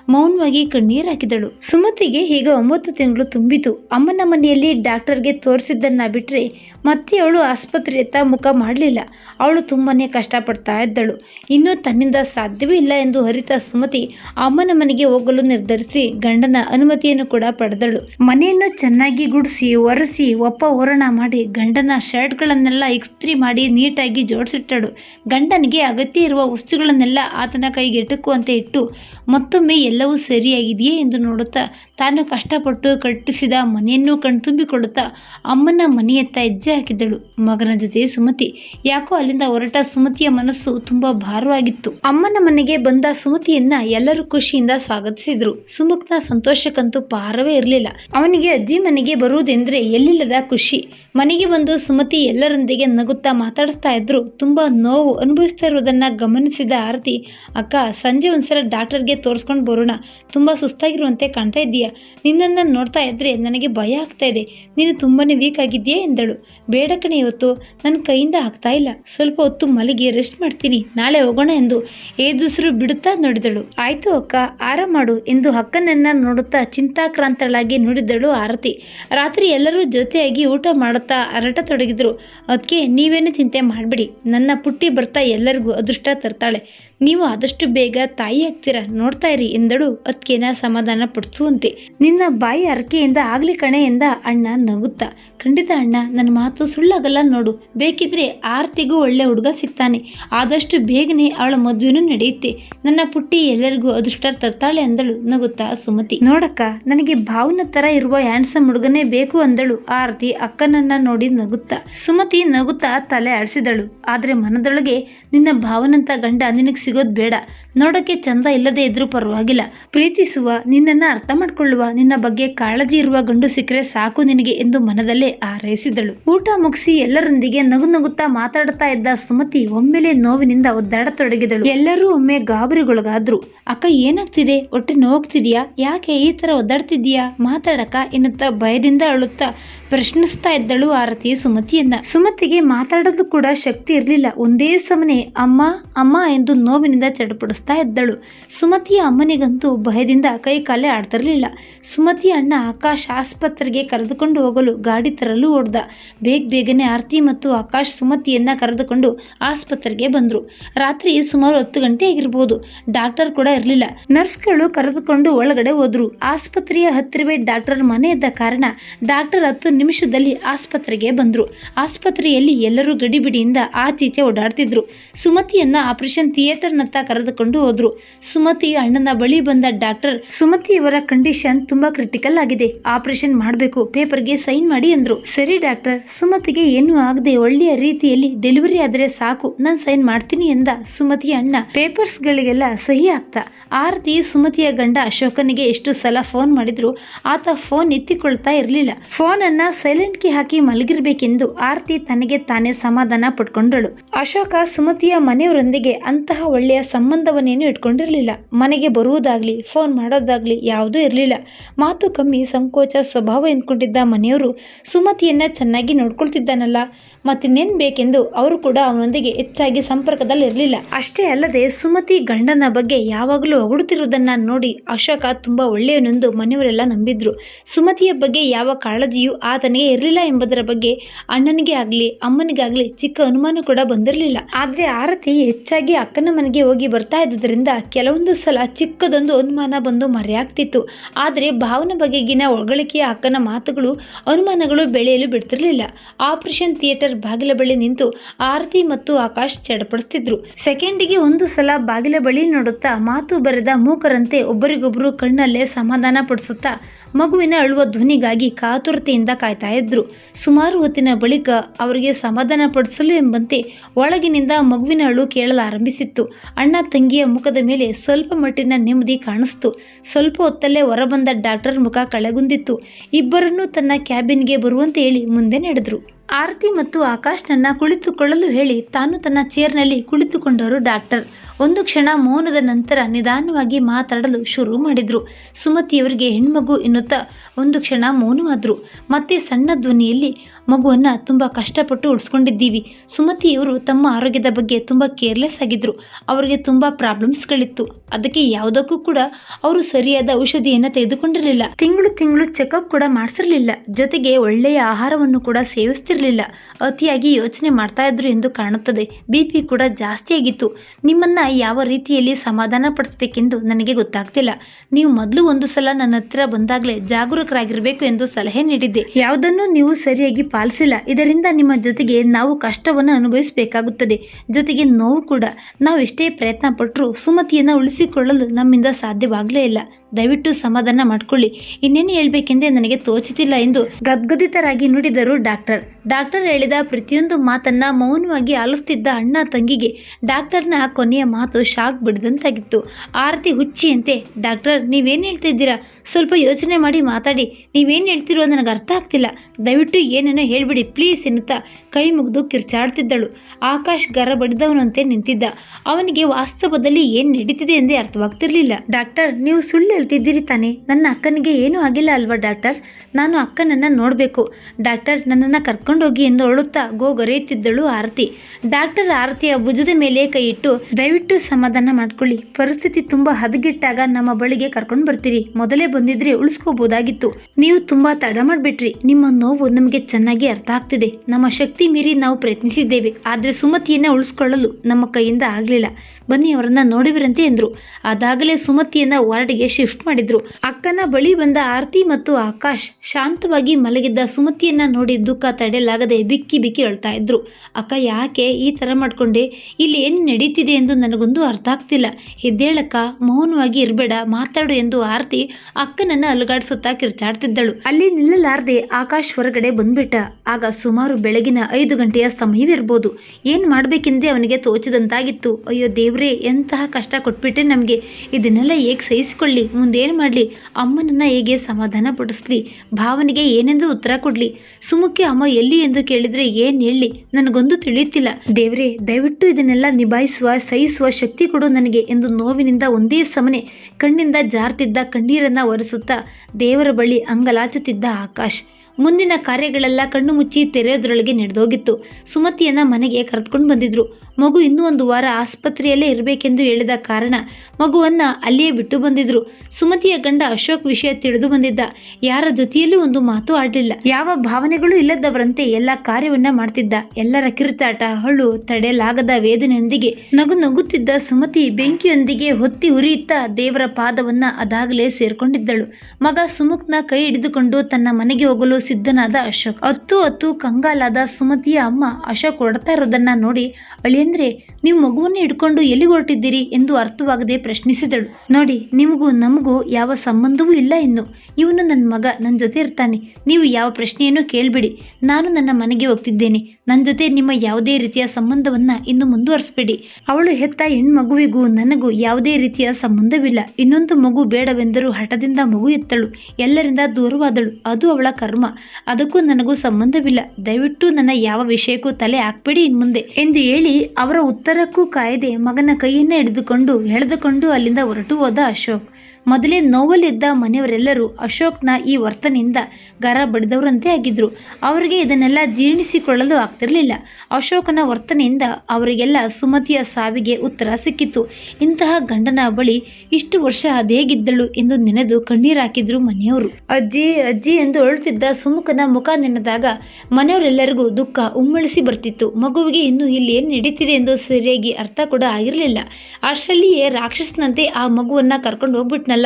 ಮೌನವಾಗಿ ಕಣ್ಣೀರು ಹಾಕಿದಳು. ಸುಮತಿಗೆ ಈಗ ಒಂಬತ್ತು ತಿಂಗಳು ತುಂಬಿತು. ಅಮ್ಮನ ಮನೆಯಲ್ಲಿ ಡಾಕ್ಟರ್ಗೆ ತೋರಿಸಿದ್ದನ್ನು ಬಿಟ್ಟರೆ ಮತ್ತೆ ಅವಳು ಆಸ್ಪತ್ರೆಯತ್ತ ಮುಖ ಮಾಡಲಿಲ್ಲ. ಅವಳು ತುಂಬಾ ಕಷ್ಟಪಡ್ತಾ ಇದ್ದಳು. ಇನ್ನೂ ತನ್ನಿಂದ ಸಾಧ್ಯವೇ ಇಲ್ಲ ಎಂದು ಹರಿತ ಸುಮತಿ ಅಮ್ಮನ ಮನೆಗೆ ಹೋಗಲು ನಿರ್ಧರಿಸಿ ಗಂಡನ ಅನುಮತಿಯನ್ನು ಕೂಡ ಪಡೆದಳು. ಮನೆಯನ್ನು ಚೆನ್ನಾಗಿ ಗುಡಿಸಿ, ಒರೆಸಿ, ಒಪ್ಪ ಹೊರಣ ಮಾಡಿ ಗಂಡನ ಶರ್ಟ್ಗಳನ್ನೆಲ್ಲ ಇಸ್ತ್ರಿ ಮಾಡಿ ನೀಟಾಗಿ ಜೋಡಿಸಿಟ್ಟಳು. ಗಂಡನಿಗೆ ಅಗತ್ಯ ಇರುವ ವಸ್ತುಗಳನ್ನೆಲ್ಲ ಆತನ ಕೈಗೆ ಎಟುಕುವಂತೆ ಇಟ್ಟು, ಮತ್ತೊಮ್ಮೆ ಎಲ್ಲವೂ ಸರಿಯಾಗಿದೆಯೇ ಎಂದು ನೋಡುತ್ತಾ ತಾನು ಕಷ್ಟಪಟ್ಟು ಕಟ್ಟಿಸಿದ ಮನೆಯನ್ನು ಕಣ್ತುಂಬಿಕೊಳ್ಳುತ್ತಾ ಅಮ್ಮನ ಮನೆಯತ್ತ ಹೆಜ್ಜೆ ಹಾಕಿದ್ದಳು. ಮಗನ ಜೊತೆ ಸುಮತಿ, ಯಾಕೋ ಅಲ್ಲಿಂದ ಹೊರಟ ಸುಮತಿಯ ಮನಸ್ಸು ತುಂಬಾ ಭಾರವಾಗಿತ್ತು. ಅಮ್ಮನ ಮನೆಗೆ ಬಂದ ಸುಮತಿಯನ್ನ ಎಲ್ಲರೂ ಖುಷಿಯಿಂದ ಸ್ವಾಗತಿಸಿದ್ರು. ಸುಮುಕ್ನ ಸಂತೋಷಕ್ಕಂತೂ ಪಾರವೇ ಇರಲಿಲ್ಲ. ಅವನಿಗೆ ಅಜ್ಜಿ ಮನೆಗೆ ಬರುವುದೆಂದ್ರೆ ಎಲ್ಲಿಲ್ಲದ ಖುಷಿ. ಮನೆಗೆ ಬಂದು ಸುಮತಿ ಎಲ್ಲರೊಂದಿಗೆ ನಗುತ್ತಾ ಮಾತಾಡಿಸ್ತಾ ಇದ್ರು. ತುಂಬಾ ನೋವು ಅನುಭವಿಸ್ತಾ ಇರುವುದನ್ನ ಗಮನಿಸಿದ ಆರತಿ, ಅಕ್ಕ, ಸಂಜೆ ಒಂದ್ಸಲ ಡಾಕ್ಟರ್ಗೆ ತೋರಿಸ್ಕೊಂಡು ಬರೋಣ. ತುಂಬಾ ಸುಸ್ತಾಗಿರುವಂತೆ ಕಾಣ್ತಾ ಇದ್ದೀಯಾ? ನಿನ್ನನ್ನು ನೋಡ್ತಾ ಇದ್ರೆ ನನಗೆ ಭಯ ಆಗ್ತಾ ಇದೆ. ನೀನು ತುಂಬಾನೇ ವೀಕ್ ಆಗಿದ್ಯಾ ಎಂದಳು. ಬೇಡ ಕಣೆ ಇವತ್ತು ನನ್ನ ಕೈಯಿಂದ ಆಗ್ತಾ ಇಲ್ಲ. ಸ್ವಲ್ಪ ಹೊತ್ತು ಮಲಗಿ ರೆಸ್ಟ್ ಮಾಡ್ತೀನಿ. ನಾಳೆ ಹೋಗೋಣ ಎಂದು. ಏದುಸಿರು ಬಿಡುತ್ತಾ ನೋಡಿದಳು. ಆಯ್ತು ಅಕ್ಕ ಆರಾಮ ಮಾಡು ಎಂದು ಅಕ್ಕನನ್ನ ನೋಡುತ್ತಾ ಚಿಂತಾಕ್ರಾಂತಳಾಗಿ ನೋಡಿದಳು ಆರತಿ. ರಾತ್ರಿ ಎಲ್ಲರೂ ಜೊತೆಯಾಗಿ ಊಟ ಮಾಡುತ್ತಾ ಹರಟ ತೊಡಗಿದ್ರು. ಅದಕ್ಕೆ ನೀವೇನು ಚಿಂತೆ ಮಾಡಬೇಡಿ, ನನ್ನ ಪುಟ್ಟಿ ಬರ್ತಾ ಎಲ್ಲರಿಗೂ ಅದೃಷ್ಟ ತರ್ತಾಳೆ. ನೀವು ಆದಷ್ಟು ಬೇಗ ತಾಯಿ ಆಗ್ತೀರಾ ನೋಡ್ತಾ ಇರಿ ಎಂದಳು ಅದ್ಕೆನ ಸಮಾಧಾನ ಪಡಿಸುವಂತೆ. ನಿನ್ನ ಬಾಯಿ ಅರಕೆಯಿಂದ ಆಗ್ಲಿ ಕಣೆ ಎಂದ ಅಣ್ಣ ನಗುತ್ತಾ. ಖಂಡಿತ ಅಣ್ಣ, ನನ್ನ ಮಾತು ಸುಳ್ಳಾಗಲ್ಲ ನೋಡು. ಬೇಕಿದ್ರೆ ಆರತಿಗೂ ಒಳ್ಳೆ ಹುಡುಗ ಸಿಗ್ತಾನೆ. ಆದಷ್ಟು ಬೇಗನೆ ಅವಳ ಮದುವೆನೂ ನಡೆಯುತ್ತೆ. ನನ್ನ ಪುಟ್ಟಿ ಎಲ್ಲರಿಗೂ ಅದೃಷ್ಟ ತರ್ತಾಳೆ ಅಂದಳು ನಗುತ್ತಾ ಸುಮತಿ. ನೋಡಕ್ಕ, ನನಗೆ ಭಾವನ ತರ ಇರುವ ಹ್ಯಾಂಡ್ಸಮ್ ಹುಡುಗನೇ ಬೇಕು ಅಂದಳು ಆರತಿ ಅಕ್ಕನನ್ನ ನೋಡಿ ನಗುತ್ತಾ. ಸುಮತಿ ನಗುತ್ತಾ ತಲೆ ಆಡಿಸಿದಳು. ಆದ್ರೆ ಮನದೊಳಗೆ ನಿನ್ನ ಭಾವನಂತ ಗಂಡ ನಿನಗೆ ಸಿಗೋದು ಬೇಡ. ನೋಡೋಕ್ಕೆ ಚಂದ ಇಲ್ಲದೆ ಇದ್ರೂ ಪರವಾಗಿಲ್ಲ. ಪ್ರೀತಿಸುವ, ನಿನ್ನನ್ನ ಅರ್ಥ ಮಾಡಿಕೊಳ್ಳುವ ನಿನ್ನ ಬಗ್ಗೆ ಕಾಳಜಿ ಇರುವ ಗಂಡು ಸಿಕ್ಕರೆ ಸಾಕು ನಿನಗೆ ಎಂದು ಮನದಲ್ಲೇ ಹಾರೈಸಿದಳು. ಊಟ ಮುಗಿಸಿ ಎಲ್ಲರೊಂದಿಗೆ ನಗು ನಗುತ್ತಾ ಮಾತಾಡುತ್ತಾ ಇದ್ದ ಸುಮತಿ ಒಮ್ಮೆಲೆ ನೋವಿನಿಂದ ಒದ್ದಾಡತೊಡಗಿದಳು. ಎಲ್ಲರೂ ಒಮ್ಮೆ ಗಾಬರಿಗೊಳಗಾದ್ರು. ಅಕ್ಕ, ಏನಾಗ್ತಿದೆ? ಒಟ್ಟು ನೋಗ್ತಿದ್ಯಾ ಯಾಕೆ ಈ ತರ ಒದ್ದಾಡ್ತಿದ್ಯಾ ಮಾತಾಡಕ ಎನ್ನುತ್ತಾ ಭಯದಿಂದ ಅಳುತ್ತಾ ಪ್ರಶ್ನಿಸ್ತಾ ಇದ್ದಳು ಆರತಿ ಸುಮತಿಯನ್ನ. ಸುಮತಿಗೆ ಮಾತಾಡೋದು ಕೂಡ ಶಕ್ತಿ ಇರಲಿಲ್ಲ. ಒಂದೇ ಸಮನೆ, ಅಮ್ಮ ಅಮ್ಮ ಎಂದು ನೋವಿನಿಂದ ಚಡಪಡಿಸ್ತಾ ಇದ್ದಳು. ಸುಮತಿಯ ಅಮ್ಮನಿಗಂತೂ ಭಯದಿಂದ ಕೈ ಕಾಲೇ ಆಡ್ತಿರಲಿಲ್ಲ. ಸುಮತಿಯ ಅಣ್ಣ ಆಕಾಶ್ ಆಸ್ಪತ್ರೆಗೆ ಕರೆದುಕೊಂಡು ಹೋಗಲು ಗಾಡಿ ತರಲು ಓಡ್ದ ಬೇಗ ಬೇಗನೆ ಆರ್ತಿ ಮತ್ತು ಆಕಾಶ್ ಸುಮತಿಯನ್ನ ಕರೆದುಕೊಂಡು ಆಸ್ಪತ್ರೆಗೆ ಬಂದ್ರು. ರಾತ್ರಿ ಸುಮಾರು ಹತ್ತು ಗಂಟೆ ಆಗಿರ್ಬೋದು. ಡಾಕ್ಟರ್ ಕೂಡ ಇರಲಿಲ್ಲ. ನರ್ಸ್ಗಳು ಕರೆದುಕೊಂಡು ಒಳಗಡೆ ಹೋದ್ರು. ಆಸ್ಪತ್ರೆಯ ಹತ್ತಿರವೇ ಡಾಕ್ಟರ್ ಮನೆ ಇದ್ದ ಕಾರಣ ಡಾಕ್ಟರ್ ಹತ್ತು ನಿಮಿಷದಲ್ಲಿ ಆಸ್ಪತ್ರೆಗೆ ಬಂದ್ರು. ಆಸ್ಪತ್ರೆಯಲ್ಲಿ ಎಲ್ಲರೂ ಗಡಿಬಿಡಿಯಿಂದ ಆಚೀಚೆ ಓಡಾಡ್ತಿದ್ರು. ಸುಮತಿಯನ್ನ ಆಪರೇಷನ್ ಥಿಯೇಟರ್ನತ್ತ ಕರೆದುಕೊಂಡು ಹೋದ್ರು. ಸುಮತಿ ಅಣ್ಣನ ಬಳಿ ಬಂದ ಡಾಕ್ಟರ್, ಸುಮತಿಯವರ ಕಂಡೀಷನ್ ತುಂಬಾ ಕ್ರಿಟಿಕಲ್ ಆಗಿದೆ. ಆಪರೇಷನ್ ಮಾಡಬೇಕು. ಪೇಪರ್ಗೆ ಸೈನ್ ಮಾಡಿ ಅಂದ್ರು. ಸರಿ ಡಾಕ್ಟರ್, ಸುಮತಿಗೆ ಏನು ಆಗದೆ ಒಳ್ಳೆಯ ರೀತಿಯಲ್ಲಿ ಡೆಲಿವರಿ ಆದರೆ ಸಾಕು. ನಾನು ಸೈನ್ ಮಾಡ್ತೀನಿ ಎಂದ ಸುಮತಿ ಅಣ್ಣ. ಪೇಪರ್ಸ್ ಗಳಿಗೆಲ್ಲ ಸಹಿ ಆಗ್ತಾ. ಆರತಿ ಸುಮತಿಯ ಗಂಡ ಅಶೋಕನಿಗೆ ಎಷ್ಟು ಸಲ ಫೋನ್ ಮಾಡಿದ್ರು. ಆತ ಫೋನ್ ಎತ್ತಿಕೊಳ್ತಾ ಇರಲಿಲ್ಲ. ಫೋನ್ ಅನ್ನ ಸೈಲೆಂಟ್ಗೆ ಹಾಕಿ ಮಲಗಿರ್ಬೇಕೆಂದು ಆರತಿ ತನಗೆ ತಾನೇ ಸಮಾಧಾನ ಪಟ್ಕೊಂಡಳು. ಅಶೋಕ ಸುಮತಿಯ ಮನೆಯವರೊಂದಿಗೆ ಅಂತಹ ಒಳ್ಳೆಯ ಸಂಬಂಧವನ್ನೇನು ಇಟ್ಕೊಂಡಿರಲಿಲ್ಲ. ಮನೆಗೆ ಬರುವುದಾಗ್ಲಿ, ಫೋನ್ ಮಾಡೋದಾಗ್ಲಿ ಯಾವುದೂ ಇರಲಿಲ್ಲ. ಮಾತು ಕಮ್ಮಿ ಸಂಕೋಚ ಸ್ವಭಾವ ಎಂದ್ಕೊಂಡಿದ್ದ ಮನೆಯವರು ಸುಮತಿಯನ್ನ ಚೆನ್ನಾಗಿ ನೋಡ್ಕೊಳ್ತಿದ್ದಾನಲ್ಲ. ಮತ್ತಿನ್ನೇನು ಬೇಕೆಂದು ಅವರು ಕೂಡ ಅವನೊಂದಿಗೆ ಹೆಚ್ಚಾಗಿ ಸಂಪರ್ಕದಲ್ಲಿ ಇರಲಿಲ್ಲ ಅಷ್ಟೇ ಅಲ್ಲದೆ ಸುಮತಿ ಗಂಡನ ಬಗ್ಗೆ ಯಾವಾಗಲೂ ಹೊಗಳುತ್ತಿರುವುದನ್ನು ನೋಡಿ ಅಶೋಕ ತುಂಬಾ ಒಳ್ಳೆಯವನೆಂದು ಮನೆಯವರೆಲ್ಲ ನಂಬಿದ್ರು. ಸುಮತಿಯ ಬಗ್ಗೆ ಯಾವ ಕಾಳಜಿಯೂ ಆತನಿಗೆ ಇರಲಿಲ್ಲ ಎಂಬುದರ ಬಗ್ಗೆ ಅಣ್ಣನಿಗೆ ಆಗಲಿ, ಅಮ್ಮನಿಗಾಗಲಿ ಚಿಕ್ಕ ಅನುಮಾನ ಕೂಡ ಬಂದಿರಲಿಲ್ಲ. ಆದರೆ ಆರತಿ ಹೆಚ್ಚಾಗಿ ಅಕ್ಕನ ಮನೆಗೆ ಹೋಗಿ ಬರ್ತಾ ಇದ್ದರಿಂದ ಕೆಲವೊಂದು ಸಲ ಚಿಕ್ಕದೊಂದು ಅನುಮಾನ ಬಂದು ಮರೆಯಾಗ್ತಿತ್ತು. ಆದರೆ ಭಾವನ ಬಗೆಗಿನ ಒಳಗಳಿಕೆಯ ಅಕ್ಕನ ಮಾತುಗಳು, ಅನುಮಾನಗಳು ಬೆಳೆಯಲು ಬಿಡ್ತಿರಲಿಲ್ಲ. ಆಪರೇಷನ್ ಥಿಯೇಟರ್ ಬಾಗಿಲ ಬಳಿ ನಿಂತು ಆರತಿ ಮತ್ತು ಆಕಾಶ್ ಚಡಪಡಿಸ್ತಿದ್ರು. ಸೆಕೆಂಡಿಗೆ ಒಂದು ಸಲ ಬಾಗಿಲ ಬಳಿ ನೋಡುತ್ತಾ ಮಾತು ಬರೆದ ಮೂಕರಂತೆ ಒಬ್ಬರಿಗೊಬ್ಬರು ಕಣ್ಣಲ್ಲೇ ಸಮಾಧಾನ ಪಡಿಸುತ್ತಾ ಮಗುವಿನ ಅಳುವ ಧ್ವನಿಗಾಗಿ ಕಾತುರತೆಯಿಂದ ಕಾಯ್ತಾ ಇದ್ರು. ಸುಮಾರು ಹೊತ್ತಿನ ಬಳಿಕ ಅವರಿಗೆ ಸಮಾಧಾನ ಪಡಿಸಲು ಎಂಬಂತೆ ಒಳಗಿನಿಂದ ಮಗುವಿನ ಅಳು ಕೇಳಲಾರಂಭಿಸಿತ್ತು. ಅಣ್ಣ ತಂಗಿಯ ಮುಖದ ಮೇಲೆ ಸ್ವಲ್ಪ ಮಟ್ಟಿನ ನೆಮ್ಮದಿ ಕಾಣಿಸ್ತು. ಸ್ವಲ್ಪ ಹೊತ್ತಲ್ಲೇ ಹೊರಬಂದ ಡಾಕ್ಟರ್ ಮುಖ ಕಳೆಗುಂದಿತ್ತು. ಇಬ್ಬರನ್ನೂ ತನ್ನ ಕ್ಯಾಬಿನ್ಗೆ ಬರುವಂತೆ ಹೇಳಿ ಮುಂದೆ ನಡೆದ್ರು. ಆರತಿ ಮತ್ತು ಆಕಾಶ್ನನ್ನ ಕುಳಿತುಕೊಳ್ಳಲು ಹೇಳಿ ತಾನು ತನ್ನ ಚೇರ್ನಲ್ಲಿ ಕುಳಿತುಕೊಂಡರು ಡಾಕ್ಟರ್. ಒಂದು ಕ್ಷಣ ಮೌನದ ನಂತರ ನಿಧಾನವಾಗಿ ಮಾತಾಡಲು ಶುರು ಮಾಡಿದರು. ಸುಮತಿಯವರಿಗೆ ಹೆಣ್ಮಗು ಎನ್ನುತ್ತಾ ಒಂದು ಕ್ಷಣ ಮೌನವಾದರು. ಮತ್ತೆ ಸಣ್ಣ ಧ್ವನಿಯಲ್ಲಿ, ಮಗುವನ್ನು ತುಂಬ ಕಷ್ಟಪಟ್ಟು ಉಳಿಸ್ಕೊಂಡಿದ್ದೀವಿ. ಸುಮತಿಯವರು ತಮ್ಮ ಆರೋಗ್ಯದ ಬಗ್ಗೆ ತುಂಬ ಕೇರ್ಲೆಸ್ ಆಗಿದ್ದರು ಅವರಿಗೆ ತುಂಬ ಪ್ರಾಬ್ಲಮ್ಸ್ಗಳಿತ್ತು. ಅದಕ್ಕೆ ಯಾವುದಕ್ಕೂ ಕೂಡ ಅವರು ಸರಿಯಾದ ಔಷಧಿಯನ್ನು ತೆಗೆದುಕೊಂಡಿರಲಿಲ್ಲ. ತಿಂಗಳು ತಿಂಗಳು ಚೆಕಪ್ ಕೂಡ ಮಾಡಿಸಿರಲಿಲ್ಲ. ಜೊತೆಗೆ ಒಳ್ಳೆಯ ಆಹಾರವನ್ನು ಕೂಡ ಸೇವಿಸ್ತಿರ್ಲಿಲ್ಲ. ಇರಲಿಲ್ಲ. ಅತಿಯಾಗಿ ಯೋಚನೆ ಮಾಡ್ತಾ ಇದ್ರು ಎಂದು ಕಾಣುತ್ತದೆ. ಬಿ ಪಿ ಕೂಡ ಜಾಸ್ತಿ ಆಗಿತ್ತು. ನಿಮ್ಮನ್ನ ಯಾವ ರೀತಿಯಲ್ಲಿ ಸಮಾಧಾನ ಪಡಿಸ್ಬೇಕೆಂದು ನನಗೆ ಗೊತ್ತಾಗ್ತಿಲ್ಲ. ನೀವು ಮೊದಲು ಒಂದು ಸಲ ನನ್ನ ಹತ್ತಿರ ಬಂದಾಗಲೇ ಜಾಗರೂಕರಾಗಿರಬೇಕು ಎಂದು ಸಲಹೆ ನೀಡಿದ್ದೆ. ಯಾವುದನ್ನು ನೀವು ಸರಿಯಾಗಿ ಪಾಲಿಸಿಲ್ಲ. ಇದರಿಂದ ನಿಮ್ಮ ಜೊತೆಗೆ ನಾವು ಕಷ್ಟವನ್ನು ಅನುಭವಿಸಬೇಕಾಗುತ್ತದೆ. ಜೊತೆಗೆ ನೋವು ಕೂಡ. ನಾವು ಎಷ್ಟೇ ಪ್ರಯತ್ನ ಪಟ್ಟರೂ ಸುಮತಿಯನ್ನು ಉಳಿಸಿಕೊಳ್ಳಲು ನಮ್ಮಿಂದ ಸಾಧ್ಯವಾಗಲೇ ಇಲ್ಲ. ದಯವಿಟ್ಟು ಸಮಾಧಾನ ಮಾಡ್ಕೊಳ್ಳಿ. ಇನ್ನೇನು ಹೇಳಬೇಕೆಂದೇ ನನಗೆ ತೋಚುತ್ತಿಲ್ಲ ಎಂದು ಗದ್ಗದಿತರಾಗಿ ನುಡಿದರು ಡಾಕ್ಟರ್. ಡಾಕ್ಟರ್ ಹೇಳಿದ ಪ್ರತಿಯೊಂದು ಮಾತನ್ನ ಮೌನವಾಗಿ ಆಲಿಸ್ತಿದ್ದ ಅಣ್ಣ ತಂಗಿಗೆ ಡಾಕ್ಟರ್ನ ಕೊನೆಯ ಮಾತು ಶಾಕ್ ಬಿಡದಂತಾಗಿತ್ತು. ಆರತಿ ಹುಚ್ಚಿಯಂತೆ, ಡಾಕ್ಟರ್, ನೀವೇನು ಹೇಳ್ತಿದ್ದೀರಾ? ಸ್ವಲ್ಪ ಯೋಚನೆ ಮಾಡಿ ಮಾತಾಡಿ. ನೀವೇನು ಹೇಳ್ತಿರೋ ನನಗೆ ಅರ್ಥ ಆಗ್ತಿಲ್ಲ. ದಯವಿಟ್ಟು ಏನೇನೋ ಹೇಳಿಬಿಡಿ ಪ್ಲೀಸ್ ಎನ್ನುತ್ತಾ ಕೈ ಮುಗಿದು ಕಿರ್ಚಾಡ್ತಿದ್ದಳು. ಆಕಾಶ್ ಗರ ಬಡಿದವನಂತೆ ನಿಂತಿದ್ದ. ಅವನಿಗೆ ವಾಸ್ತವದಲ್ಲಿ ಏನು ನಡೀತಿದೆ ಎಂದೇ ಅರ್ಥವಾಗ್ತಿರ್ಲಿಲ್ಲ. ಡಾಕ್ಟರ್, ನೀವು ಸುಳ್ಳು ಹೇಳ್ತಿದ್ದೀರಿ ತಾನೇ? ನನ್ನ ಅಕ್ಕನಿಗೆ ಏನೂ ಆಗಿಲ್ಲ ಅಲ್ವಾ, ಡಾಕ್ಟರ್? ನಾನು ಅಕ್ಕನನ್ನು ನೋಡಬೇಕು. ಡಾಕ್ಟರ್ ನನ್ನನ್ನು ಕರ್ಕೊಂಡೋಗಿ ಎಂದು ಅಳುತ್ತಾ ಗೋಗರೆಯುತ್ತಿದ್ದಳು ಆರತಿ. ಡಾಕ್ಟರ್ ಆರತಿಯ ಭುಜದ ಮೇಲೆ ಕೈ ಇಟ್ಟು, ದಯವಿಟ್ಟು ಸಮಾಧಾನ ಮಾಡ್ಕೊಳ್ಳಿ. ಪರಿಸ್ಥಿತಿ ತುಂಬ ಹದಗೆಟ್ಟಾಗ ನಮ್ಮ ಬಳಿಗೆ ಕರ್ಕೊಂಡು ಬರ್ತೀರಿ. ಮೊದಲೇ ಬಂದಿದ್ರೆ ಉಳಿಸ್ಕೋಬೋದಾಗಿತ್ತು ನೀವು ತುಂಬ ತಡ ಮಾಡಿಬಿಟ್ರಿ. ನಿಮ್ಮ ನೋವು ನಮಗೆ ಚೆನ್ನಾಗಿ ಅರ್ಥ ಆಗ್ತಿದೆ. ನಮ್ಮ ಶಕ್ತಿ ಮೀರಿ ನಾವು ಪ್ರಯತ್ನಿಸಿದ್ದೇವೆ. ಆದರೆ ಸುಮತಿಯನ್ನ ಉಳಿಸ್ಕೊಳ್ಳಲು ನಮ್ಮ ಕೈಯಿಂದ ಆಗಲಿಲ್ಲ. ಬನ್ನಿ ಅವರನ್ನ ನೋಡುವಿರಂತೆ ಎಂದರು. ಅದಾಗಲೇ ಸುಮತಿಯನ್ನ ವಾರ್ಡ್ಗೆ ಶಿಫ್ಟ್ ಮಾಡಿದ್ರು. ಅಕ್ಕನ ಬಳಿ ಬಂದ ಆರತಿ ಮತ್ತು ಆಕಾಶ್ ಶಾಂತವಾಗಿ ಮಲಗಿದ್ದ ಸುಮತಿಯನ್ನ ನೋಡಿ ದುಃಖ ತಡೆಯಲಾಗದೆ ಬಿಕ್ಕಿ ಬಿಕ್ಕಿ ಅಳ್ತಾ ಇದ್ರು. ಅಕ್ಕ, ಯಾಕೆ ಈ ಥರ ಮಾಡ್ಕೊಂಡೆ? ಇಲ್ಲಿ ಏನು ನಡೀತಿದೆ ಎಂದು ನನಗೊಂದು ಅರ್ಥ ಆಗ್ತಿಲ್ಲ. ಎದ್ದೇಳಕ್ಕ ಮೌನವಾಗಿ ಇರಬೇಡ, ಮಾತಾಡು ಎಂದು ಆರತಿ ಅಕ್ಕನನ್ನ ಅಲುಗಾಡಿಸುತ್ತಾ ಕಿರ್ಚಾಡ್ತಿದ್ದಳು. ಅಲ್ಲಿ ನಿಲ್ಲಲಾರದೆ ಆಕಾಶ್ ಹೊರಗಡೆ ಬಂದ್ಬಿಟ್ಟ. ಆಗ ಸುಮಾರು ಬೆಳಗಿನ ಐದು ಗಂಟೆಯ ಸಮಯವಿರ್ಬೋದು. ಏನು ಮಾಡಬೇಕೆಂದೇ ಅವನಿಗೆ ತೋಚಿದಂತಾಗಿತ್ತು. ಅಯ್ಯೋ ದೇವ್ರೇ, ಎಂತಹ ಕಷ್ಟ ಕೊಟ್ಬಿಟ್ಟೆ ನಮಗೆ. ಇದನ್ನೆಲ್ಲ ಹೇಗೆ ಸಹಿಸಿಕೊಳ್ಳಿ? ಮುಂದೇನು ಮಾಡಲಿ? ಅಮ್ಮನನ್ನು ಹೇಗೆ ಸಮಾಧಾನ ಪಡಿಸ್ಲಿ? ಭಾವನೆಗೆ ಏನೆಂದು ಉತ್ತರ ಕೊಡಲಿ? ಸುಮುಖಿ ಅಮ್ಮ ಎಲ್ಲಿ ಎಂದು ಕೇಳಿದರೆ ಏನು ಹೇಳಿ? ನನಗೊಂದು ತಿಳಿಯುತ್ತಿಲ್ಲ ದೇವರೇ, ದಯವಿಟ್ಟು ಇದನ್ನೆಲ್ಲ ನಿಭಾಯಿಸುವ, ಸಹಿಸುವ ಶಕ್ತಿ ಕೊಡು ನನಗೆ ಎಂದು ನೋವಿನಿಂದ ಒಂದೇ ಸಮನೆ ಕಣ್ಣಿಂದ ಜಾರ್ತಿದ್ದ ಕಣ್ಣೀರನ್ನು ಒರೆಸುತ್ತಾ ದೇವರ ಬಳಿ ಅಂಗಲಾಚುತ್ತಿದ್ದ ಆಕಾಶ್. ಮುಂದಿನ ಕಾರ್ಯಗಳೆಲ್ಲ ಕಣ್ಣು ಮುಚ್ಚಿ ತೆರೆಯೋದ್ರೊಳಗೆ ನಡೆದೋಗಿತ್ತು. ಸುಮತಿಯನ್ನ ಮನೆಗೆ ಕರೆದುಕೊಂಡು ಬಂದಿದ್ರು. ಮಗು ಇನ್ನೂ ಒಂದು ವಾರ ಆಸ್ಪತ್ರೆಯಲ್ಲೇ ಇರಬೇಕೆಂದು ಹೇಳಿದ ಕಾರಣ ಮಗುವನ್ನ ಅಲ್ಲಿಯೇ ಬಿಟ್ಟು ಬಂದಿದ್ರು. ಸುಮತಿಯ ಗಂಡ ಅಶೋಕ್ ವಿಷಯ ತಿಳಿದು ಬಂದಿದ್ದ. ಯಾರ ಜೊತೆಯಲ್ಲೂ ಒಂದು ಮಾತು ಆಡಲಿಲ್ಲ. ಯಾವ ಭಾವನೆಗಳು ಇಲ್ಲದವರಂತೆ ಎಲ್ಲ ಕಾರ್ಯವನ್ನ ಮಾಡ್ತಿದ್ದ. ಎಲ್ಲರ ಕಿರುಚಾಟ ಹಳ್ಳು ತಡೆಯಲಾಗದ ವೇದನೆಯೊಂದಿಗೆ ನಗು ನಗುತ್ತಿದ್ದ ಸುಮತಿ ಬೆಂಕಿಯೊಂದಿಗೆ ಹೊತ್ತಿ ಉರಿಯುತ್ತಾ ದೇವರ ಪಾದವನ್ನ ಅದಾಗಲೇ ಸೇರ್ಕೊಂಡಿದ್ದಳು. ಮಗ ಸುಮುಖ್ನ ಕೈ ಹಿಡಿದುಕೊಂಡು ತನ್ನ ಮನೆಗೆ ಹೋಗಲು ಸಿದ್ಧನಾದ ಅಶೋಕ್. ಹತ್ತು ಹತ್ತು ಕಂಗಾಲಾದ ಸುಮತಿಯ ಅಮ್ಮ ಅಶೋಕ್ ಹೊಡ್ತಾ ಇರೋದನ್ನ ನೋಡಿ ಅಳಿಯಂದ್ರೆ ನೀವು ಮಗುವನ್ನು ಹಿಡ್ಕೊಂಡು ಎಲ್ಲಿ ಹೊರಟಿದ್ದೀರಿ? ಎಂದು ಅರ್ಥವಾಗದೆ ಪ್ರಶ್ನಿಸಿದಳು. ನೋಡಿ, ನಿಮಗೂ ನಮಗೂ ಯಾವ ಸಂಬಂಧವೂ ಇಲ್ಲ ಇನ್ನು. ಇವನು ನನ್ನ ಮಗ ನನ್ನ ಜೊತೆ ಇರ್ತಾನೆ. ನೀವು ಯಾವ ಪ್ರಶ್ನೆಯನ್ನು ಕೇಳಬೇಡಿ. ನಾನು ನನ್ನ ಮನೆಗೆ ಹೋಗ್ತಿದ್ದೇನೆ. ನನ್ನ ಜೊತೆ ನಿಮ್ಮ ಯಾವುದೇ ರೀತಿಯ ಸಂಬಂಧವನ್ನ ಇನ್ನು ಮುಂದುವರಿಸಬೇಡಿ. ಅವಳು ಹೆತ್ತ ಹೆಣ್ಮಗುವಿಗೂ ನನಗೂ ಯಾವುದೇ ರೀತಿಯ ಸಂಬಂಧವಿಲ್ಲ. ಇನ್ನೊಂದು ಮಗು ಬೇಡವೆಂದರೂ ಹಠದಿಂದ ಮಗು ಎತ್ತಳು. ಎಲ್ಲರಿಂದ ದೂರವಾದಳು. ಅದು ಅವಳ ಕರ್ಮ. ಅದಕ್ಕೂ ನನಗೂ ಸಂಬಂಧವಿಲ್ಲ. ದಯವಿಟ್ಟು ನನ್ನ ಯಾವ ವಿಷಯಕ್ಕೂ ತಲೆ ಹಾಕ್ಬೇಡಿ ಇನ್ಮುಂದೆ ಎಂದು ಹೇಳಿ ಅವರ ಉತ್ತರಕ್ಕೂ ಕಾಯದೆ ಮಗನ ಕೈಯನ್ನ ಹಿಡಿದುಕೊಂಡು ಎಳೆದುಕೊಂಡು ಅಲ್ಲಿಂದ ಹೊರಟು ಹೋದ ಅಶೋಕ್. ಮೊದಲೇ ನೋವಲ್ಲಿದ್ದ ಮನೆಯವರೆಲ್ಲರೂ ಅಶೋಕ್ನ ಈ ವರ್ತನೆಯಿಂದ ಗರ ಬಡಿದವರಂತೆ ಆಗಿದ್ರು. ಅವರಿಗೆ ಇದನ್ನೆಲ್ಲ ಜೀರ್ಣಿಸಿಕೊಳ್ಳಲು ಆಗ್ತಿರಲಿಲ್ಲ. ಅಶೋಕನ ವರ್ತನೆಯಿಂದ ಅವರಿಗೆಲ್ಲ ಸುಮತಿಯ ಸಾವಿಗೆ ಉತ್ತರ ಸಿಕ್ಕಿತ್ತು. ಇಂತಹ ಗಂಡನ ಬಳಿ ಇಷ್ಟು ವರ್ಷ ಅದೇಗಿದ್ದಳು ಎಂದು ನೆನೆದು ಕಣ್ಣೀರಾಕಿದ್ರು ಮನೆಯವರು. ಅಜ್ಜಿ ಅಜ್ಜಿ ಎಂದು ಅಳುತ್ತಿದ್ದ ಸುಮುಖನ ಮುಖ ನೆನೆದಾಗ ಮನೆಯವರೆಲ್ಲರಿಗೂ ದುಃಖ ಉಮ್ಮಳಿಸಿ ಬರ್ತಿತ್ತು. ಮಗುವಿಗೆ ಇನ್ನು ಇಲ್ಲಿ ಏನು ನಡೀತಿದೆ ಎಂದು ಸರಿಯಾಗಿ ಅರ್ಥ ಕೂಡ ಆಗಿರಲಿಲ್ಲ. ಅಷ್ಟರಲ್ಲಿಯೇ ರಾಕ್ಷಸನಂತೆ ಆ ಮಗುವನ್ನ ಕರ್ಕೊಂಡು ಹೋಗ್ಬಿಟ್ನಲ್ಲ.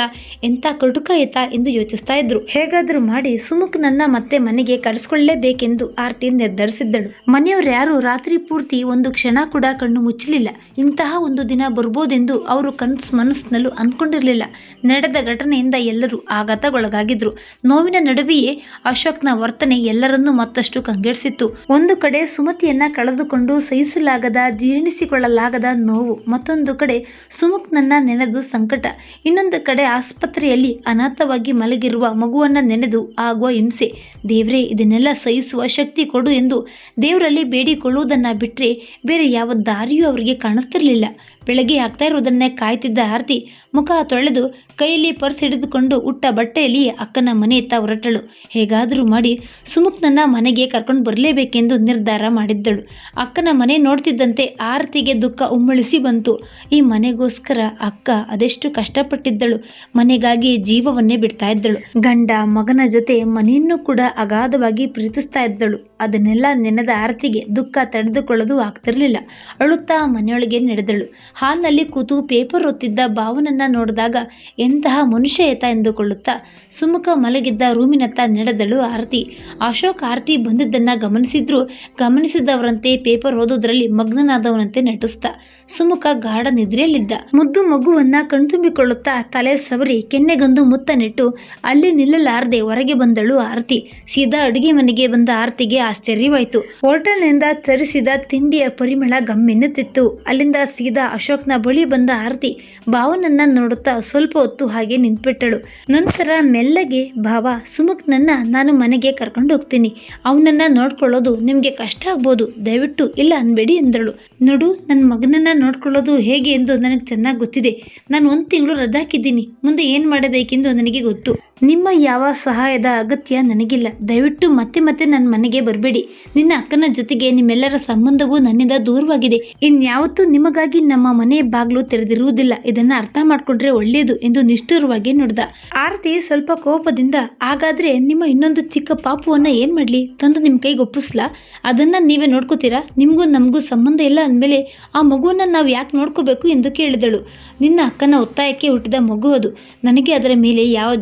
ಎಂಥ ಕಟುಕಾಯಿತ ಎಂದು ಯೋಚಿಸ್ತಾ ಇದ್ರು. ಹೇಗಾದ್ರೂ ಮಾಡಿ ಸುಮುಖನನ್ನ ಮತ್ತೆ ಮನೆಗೆ ಕರೆಸ್ಕೊಳ್ಳೇಬೇಕೆಂದು ಆರ್ತಿ ನಿರ್ಧರಿಸಿದ್ದಳು. ಮನೆಯವರು ಯಾರು ರಾತ್ರಿ ಪೂರ್ತಿ ಒಂದು ಕ್ಷಣ ಕೂಡ ಕಣ್ಣು ಮುಚ್ಚಲಿಲ್ಲ. ಇಂತಹ ಒಂದು ದಿನ ಬರ್ಬೋದೆಂದು ಅವರು ಕನಸು ಮನಸ್ಸಿನಲ್ಲೂ ಅಂದ್ಕೊಂಡಿರಲಿಲ್ಲ ನಡೆದ ಘಟನೆಯಿಂದ ಎಲ್ಲರೂ ಆಘಾತಗೊಳಗಾಗಿದ್ರು. ನೋವಿನ ನಡುವೆಯೇ ಅಶೋಕ್ನ ವರ್ತನೆ ಎಲ್ಲರನ್ನೂ ಮತ್ತಷ್ಟು ಕಂಗೆಡಿಸಿತ್ತು. ಒಂದು ಕಡೆ ಸುಮತಿಯನ್ನ ಕಳೆದುಕೊಂಡು ಸಹಿಸಲಾಗದ, ಜೀರ್ಣಿಸಿಕೊಳ್ಳಲಾಗದ ನೋವು, ಮತ್ತೊಂದು ಕಡೆ ಸುಮುಖ್ನನ್ನ ನೆನೆದು ಸಂಕಟ. ಇನ್ನೊಂದು ಕಡೆ ಆಸ್ಪತ್ರೆಯಲ್ಲಿ ಅನಾಥವಾಗಿ ಮಲಗಿರುವ ಮಗುವನ್ನ ನೆನೆದು ಆಗುವ ಹಿಂಸೆ. ದೇವರೇ, ಇದನ್ನೆಲ್ಲ ಸಹಿಸುವ ಶಕ್ತಿ ಕೊಡು ಎಂದು ದೇವರಲ್ಲಿ ಬೇಡಿಕೊಳ್ಳುವುದನ್ನ ಬಿಟ್ಟರೆ ಬೇರೆ ಯಾವ ದಾರಿಯೂ ಅವರಿಗೆ ಕಾಣಿಸ್ತಿರಲಿಲ್ಲ. ಬೆಳಗ್ಗೆ ಆಗ್ತಾ ಇರುವುದನ್ನೇ ಕಾಯ್ತಿದ್ದ ಆರತಿ ಮುಖ ತೊಳೆದು ಕೈಯಲ್ಲಿ ಪರ್ಸ್ ಹಿಡಿದುಕೊಂಡು ಉಟ್ಟ ಬಟ್ಟೆಯಲ್ಲಿ ಅಕ್ಕನ ಮನೆಯತ್ತ ಹೊರಟಳು. ಹೇಗಾದರೂ ಮಾಡಿ ಸುಮುಖ್ನನ್ನ ಮನೆಗೆ ಕರ್ಕೊಂಡು ಬರಲೇಬೇಕೆಂದು ನಿರ್ಧಾರ ಮಾಡಿದ್ದಳು. ಅಕ್ಕನ ಮನೆ ನೋಡ್ತಿದ್ದಂತೆ ಆರತಿಗೆ ದುಃಖ ಉಮ್ಮಳಿಸಿ ಬಂತು. ಈ ಮನೆಗೋಸ್ಕರ ಅಕ್ಕ ಅದೆಷ್ಟು ಕಷ್ಟಪಟ್ಟಿದ್ದಳು. ಮನೆಗಾಗಿ ಜೀವವನ್ನೇ ಬಿಡ್ತಾ ಇದ್ದಳು. ಗಂಡ ಮಗನ ಜೊತೆ ಮನೆಯನ್ನು ಕೂಡ ಅಗಾಧವಾಗಿ ಪ್ರೀತಿಸ್ತಾ ಇದ್ದಳು. ಅದನ್ನೆಲ್ಲ ನೆನೆದ ಆರತಿಗೆ ದುಃಖ ತಡೆದುಕೊಳ್ಳಲು ಆಗ್ತಿರ್ಲಿಲ್ಲ. ಅಳುತ್ತಾ ಮನೆಯೊಳಗೆ ನಡೆದಳು. ಹಾಲ್ನಲ್ಲಿ ಕೂತು ಪೇಪರ್ ಓದ್ತಿದ್ದ ಭಾವನನ್ನ ನೋಡಿದಾಗ ಎಂತಹ ಮನುಷ್ಯ ಏತ ಎಂದುಕೊಳ್ಳುತ್ತಾ ಸುಮುಖ ಮಲಗಿದ್ದ ರೂಮಿನತ್ತ ನಡೆದಳು ಆರತಿ. ಅಶೋಕ್ ಆರತಿ ಬಂದಿದ್ದನ್ನ ಗಮನಿಸಿದ್ರು ಗಮನಿಸಿದವರಂತೆ ಪೇಪರ್ ಓದೋದ್ರಲ್ಲಿ ಮಗ್ನನಾದವನಂತೆ ನಟಿಸ್ತ ಸುಮುಖ ಗಾಢ ನಿದ್ರೆಯಲ್ಲಿದ್ದ. ಮುದ್ದು ಮಗುವನ್ನ ಕಣ್ತುಂಬಿಕೊಳ್ಳುತ್ತಾ ತಲೆ ಸವರಿ ಕೆನ್ನೆಗೊಂದು ಮುತ್ತ ನೆಟ್ಟು ಅಲ್ಲಿ ನಿಲ್ಲಲಾರದೆ ಹೊರಗೆ ಬಂದಳು ಆರತಿ. ಸೀದಾ ಅಡುಗೆ ಮನೆಗೆ ಬಂದ ಆರತಿಗೆ ಆಶ್ಚರ್ಯವಾಯಿತು. ಹೋಟೆಲ್ನಿಂದ ತರಿಸಿದ ತಿಂಡಿಯ ಪರಿಮಳ ಗಮ್ಮೆನ್ನುತ್ತಿತ್ತು. ಅಲ್ಲಿಂದ ಸೀದಾ ಅಶೋಕ್ನ ಬಳಿ ಬಂದ ಆರತಿ ಭಾವನನ್ನ ನೋಡುತ್ತಾ ಸ್ವಲ್ಪ ಹೊತ್ತು ಹಾಗೆ ನಿಂತ್ಬಿಟ್ಟಳು. ನಂತರ ಮೆಲ್ಲಗೆ ಭಾವ ಸುಮುಖ್ನನ್ನ ನಾನು ಮನೆಗೆ ಕರ್ಕೊಂಡು ಹೋಗ್ತೀನಿ. ಅವನನ್ನ ನೋಡ್ಕೊಳ್ಳೋದು ನಿಮಗೆ ಕಷ್ಟ ಆಗ್ಬೋದು. ದಯವಿಟ್ಟು ಇಲ್ಲ ಅನ್ಬೇಡಿ ಎಂದಳು. ನೋಡು ನನ್ನ ಮಗನನ್ನ ನೋಡ್ಕೊಳ್ಳೋದು ಹೇಗೆ ಎಂದು ನನಗೆ ಚೆನ್ನಾಗಿ ಗೊತ್ತಿದೆ. ನಾನು ಒಂದು ತಿಂಗಳು ರದ್ದಾಕಿದ್ದೀನಿ ಮುಂದೆ ಏನು ಮಾಡಬೇಕೆಂದು ನನಗೆ ಗೊತ್ತು. ನಿಮ್ಮ ಯಾವ ಸಹಾಯದ ಅಗತ್ಯ ನನಗಿಲ್ಲ. ದಯವಿಟ್ಟು ಮತ್ತೆ ಮತ್ತೆ ನನ್ನ ಮನೆಗೆ ಬರಬೇಡಿ. ನಿನ್ನ ಅಕ್ಕನ ಜೊತೆಗೆ ನಿಮ್ಮೆಲ್ಲರ ಸಂಬಂಧವು ನನ್ನಿಂದ ದೂರವಾಗಿದೆ. ಇನ್ಯಾವತ್ತೂ ನಿಮಗಾಗಿ ನಮ್ಮ ಮನೆ ಬಾಗಿಲು ತೆರೆದಿರುವುದಿಲ್ಲ. ಇದನ್ನು ಅರ್ಥ ಮಾಡ್ಕೊಂಡ್ರೆ ಒಳ್ಳೆಯದು ಎಂದು ನಿಷ್ಠುರವಾಗಿ ನುಡಿದ. ಆರತಿ ಸ್ವಲ್ಪ ಕೋಪದಿಂದ, ಹಾಗಾದ್ರೆ ನಿಮ್ಮ ಇನ್ನೊಂದು ಚಿಕ್ಕ ಪಾಪುವನ್ನ ಏನ್ ಮಾಡ್ಲಿ? ತಂದು ನಿಮ್ಮ ಕೈಗೆ ಒಪ್ಪಿಸ್ಲಾ? ಅದನ್ನ ನೀವೇ ನೋಡ್ಕೋತೀರಾ? ನಿಮಗೂ ನಮಗೂ ಸಂಬಂಧ ಇಲ್ಲ ಅಂದಮೇಲೆ ಆ ಮಗುವನ್ನ ನಾವು ಯಾಕೆ ನೋಡ್ಕೋಬೇಕು? ಎಂದು ಕೇಳಿದಳು. ನಿನ್ನ ಅಕ್ಕನ ಒತ್ತಾಯಕ್ಕೆ ಹುಟ್ಟಿದ ಮಗು ಅದು. ನನಗೆ ಅದರ ಮೇಲೆ ಯಾವ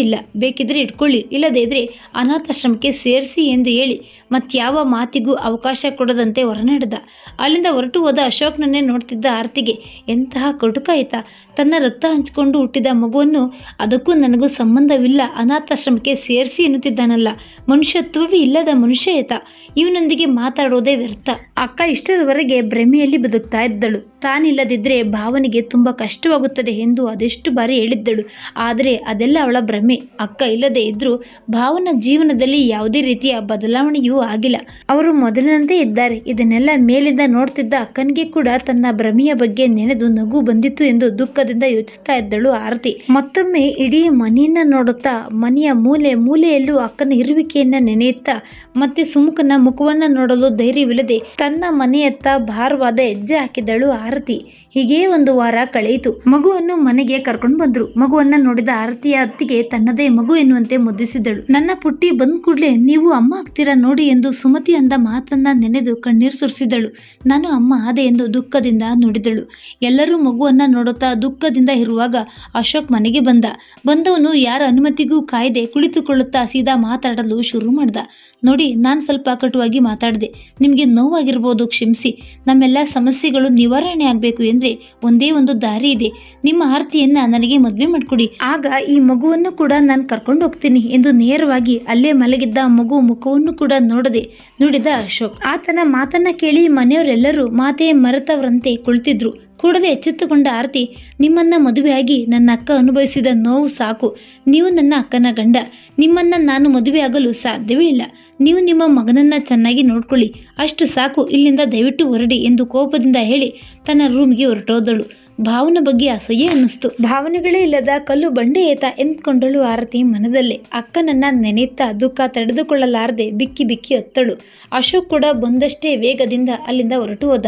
ಇಲ್ಲ. ಬೇಕಿದ್ರೆ ಇಟ್ಕೊಳ್ಳಿ ಇಲ್ಲದೇ ಇದ್ರೆ ಅನಾಥಾಶ್ರಮಕ್ಕೆ ಸೇರಿಸಿ ಎಂದು ಹೇಳಿ ಮತ್ಯಾವ ಮಾತಿಗೂ ಅವಕಾಶ ಕೊಡದಂತೆ ಹೊರನಡೆದ. ಅಲ್ಲಿಂದ ಹೊರಟು ಹೋದ ಅಶೋಕ್ನನ್ನೇ ನೋಡ್ತಿದ್ದ ಆರ್ತಿಗೆ, ಎಂತಹ ಕಟುಕಾಯಿತ ತನ್ನ ರಕ್ತ ಹಂಚಿಕೊಂಡು ಹುಟ್ಟಿದ ಮಗುವನ್ನು ಅದಕ್ಕೂ ನನಗೂ ಸಂಬಂಧವಿಲ್ಲ, ಅನಾಥಾಶ್ರಮಕ್ಕೆ ಸೇರಿಸಿ ಎನ್ನುತ್ತಿದ್ದಾನಲ್ಲ. ಮನುಷ್ಯತ್ವವೇ ಇಲ್ಲದ ಮನುಷ್ಯ ಈತ ಇವನೊಂದಿಗೆ ಮಾತಾಡೋದೇ ವ್ಯರ್ಥ. ಅಕ್ಕ ಇಷ್ಟರವರೆಗೆ ಭ್ರಮೆಯಲ್ಲಿ ಬದುಕ್ತಾ ಇದ್ದಳು. ತಾನಿಲ್ಲದಿದ್ದರೆ ಭಾವನೆಗೆ ತುಂಬ ಕಷ್ಟವಾಗುತ್ತದೆ ಎಂದು ಅದೆಷ್ಟು ಬಾರಿ ಹೇಳಿದ್ದಳು. ಆದರೆ ಅದೆಲ್ಲ ಅವಳ ಅಕ್ಕ ಇಲ್ಲದೆ ಇದ್ರೂ ಭಾವನ ಜೀವನದಲ್ಲಿ ಯಾವುದೇ ರೀತಿಯ ಬದಲಾವಣೆಯೂ ಆಗಿಲ್ಲ. ಅವರು ಮೊದಲಿನಂತೆ ಇದ್ದಾರೆ. ಇದನ್ನೆಲ್ಲ ಮೇಲಿಂದ ನೋಡ್ತಿದ್ದ ಅಕ್ಕನಿಗೆ ಕೂಡ ತನ್ನ ಭ್ರಮೆಯ ಬಗ್ಗೆ ನೆನೆದು ನಗು ಬಂದಿತ್ತು ಎಂದು ದುಃಖದಿಂದ ಯೋಚಿಸ್ತಾ ಇದ್ದಳು ಆರತಿ. ಮತ್ತೊಮ್ಮೆ ಇಡೀ ಮನೆಯನ್ನ ನೋಡುತ್ತಾ ಮನೆಯ ಮೂಲೆ ಮೂಲೆಯಲ್ಲೂ ಅಕ್ಕನ ಇರುವಿಕೆಯನ್ನ ನೆನೆಯುತ್ತಾ ಮತ್ತೆ ಸುಮುಖನ ಮುಖವನ್ನ ನೋಡಲು ಧೈರ್ಯವಿಲ್ಲದೆ ತನ್ನ ಮನೆಯತ್ತ ಭಾರವಾದ ಹೆಜ್ಜೆ ಹಾಕಿದಳು ಆರತಿ. ಹೀಗೇ ಒಂದು ವಾರ ಕಳೆಯಿತು. ಮಗುವನ್ನು ಮನೆಗೆ ಕರ್ಕೊಂಡು ಬಂದ್ರು. ಮಗುವನ್ನ ನೋಡಿದ ಆರತಿಯ ಅತ್ತಿಗೆ ತನ್ನದೇ ಮಗು ಎನ್ನುವಂತೆ ಮುದ್ದಿಸಿದಳು. ನನ್ನ ಪುಟ್ಟಿ ಬಂದ್ ಕೂಡಲೇ ನೀವು ಅಮ್ಮ ಆಗ್ತೀರಾ ನೋಡಿ ಎಂದು ಸುಮತಿ ಅಂದ ಮಾತನ್ನ ನೆನೆದು ಕಣ್ಣೀರು ಸುರಿಸಿದಳು. ನಾನು ಅಮ್ಮ ಆದೆ ಎಂದು ದುಃಖದಿಂದ ನುಡಿದಳು. ಎಲ್ಲರೂ ಮಗುವನ್ನ ನೋಡುತ್ತಾ ದುಃಖದಿಂದ ಇರುವಾಗ ಅಶೋಕ್ ಮನೆಗೆ ಬಂದ. ಬಂದವನು ಯಾರ ಅನುಮತಿಗೂ ಕಾಯ್ದೆ ಕುಳಿತುಕೊಳ್ಳುತ್ತಾ ಸೀದಾ ಮಾತಾಡಲು ಶುರು ಮಾಡ್ದ. ನೋಡಿ, ನಾನು ಸ್ವಲ್ಪ ಕಟುವಾಗಿ ಮಾತಾಡಿದೆ. ನಿಮಗೆ ನೋವಾಗಿರ್ಬೋದು, ಕ್ಷಮಿಸಿ. ನಮ್ಮೆಲ್ಲ ಸಮಸ್ಯೆಗಳು ನಿವಾರಣೆ ಆಗಬೇಕು ಎಂದರೆ ಒಂದೇ ಒಂದು ದಾರಿ ಇದೆ. ನಿಮ್ಮ ಆರ್ತಿಯನ್ನ ನನಗೆ ಮದುವೆ ಮಾಡಿಕೊಡಿ. ಆಗ ಈ ಮಗುವನ್ನು ಕೂಡ ನಾನು ಕರ್ಕೊಂಡು ಹೋಗ್ತೀನಿ ಎಂದು ನೇರವಾಗಿ ಅಲ್ಲೇ ಮಲಗಿದ್ದ ಮಗು ಮುಖವನ್ನು ಕೂಡ ನೋಡದೆ ನುಡಿದ ಅಶೋಕ್. ಆತನ ಮಾತನ್ನ ಕೇಳಿ ಮನೆಯವರೆಲ್ಲರೂ ಮಾತೆ ಮರೆತವರಂತೆ ಕುಳಿತಿದ್ರು. ಕೂಡಲೇ ಎಚ್ಚೆತ್ತುಕೊಂಡ ಆರತಿ, ನಿಮ್ಮನ್ನ ಮದುವೆಯಾಗಿ ನನ್ನ ಅಕ್ಕ ಅನುಭವಿಸಿದ ನೋವು ಸಾಕು. ನೀವು ನನ್ನ ಅಕ್ಕನ ಗಂಡ. ನಿಮ್ಮನ್ನ ನಾನು ಮದುವೆಯಾಗಲು ಸಾಧ್ಯವೇ ಇಲ್ಲ. ನೀವು ನಿಮ್ಮ ಮಗನನ್ನ ಚೆನ್ನಾಗಿ ನೋಡ್ಕೊಳ್ಳಿ. ಅಷ್ಟು ಸಾಕು ಇಲ್ಲಿಂದ ದಯವಿಟ್ಟು ಹೊರಡಿ ಎಂದು ಕೋಪದಿಂದ ಹೇಳಿ ತನ್ನ ರೂಮ್ಗೆ ಹೊರಟೋದಳು. ಭಾವನ ಬಗ್ಗೆ ಅಸಹ್ಯ ಅನ್ನಿಸ್ತು. ಭಾವನೆಗಳೇ ಇಲ್ಲದ ಕಲ್ಲು ಬಂಡೆ ಏತ ಎಂದ್ಕೊಂಡಳು ಆರತಿ ಮನದಲ್ಲಿ. ಅಕ್ಕನನ್ನ ನೆನೆಯುತ್ತಾ ದುಃಖ ತಡೆದುಕೊಳ್ಳಲಾರದೆ ಬಿಕ್ಕಿ ಬಿಕ್ಕಿ ಹತ್ತಳು ಅಶೋಕ್ ಕೂಡ ಬಂದಷ್ಟೇ ವೇಗದಿಂದ ಅಲ್ಲಿಂದ ಹೊರಟು ಹೋದ.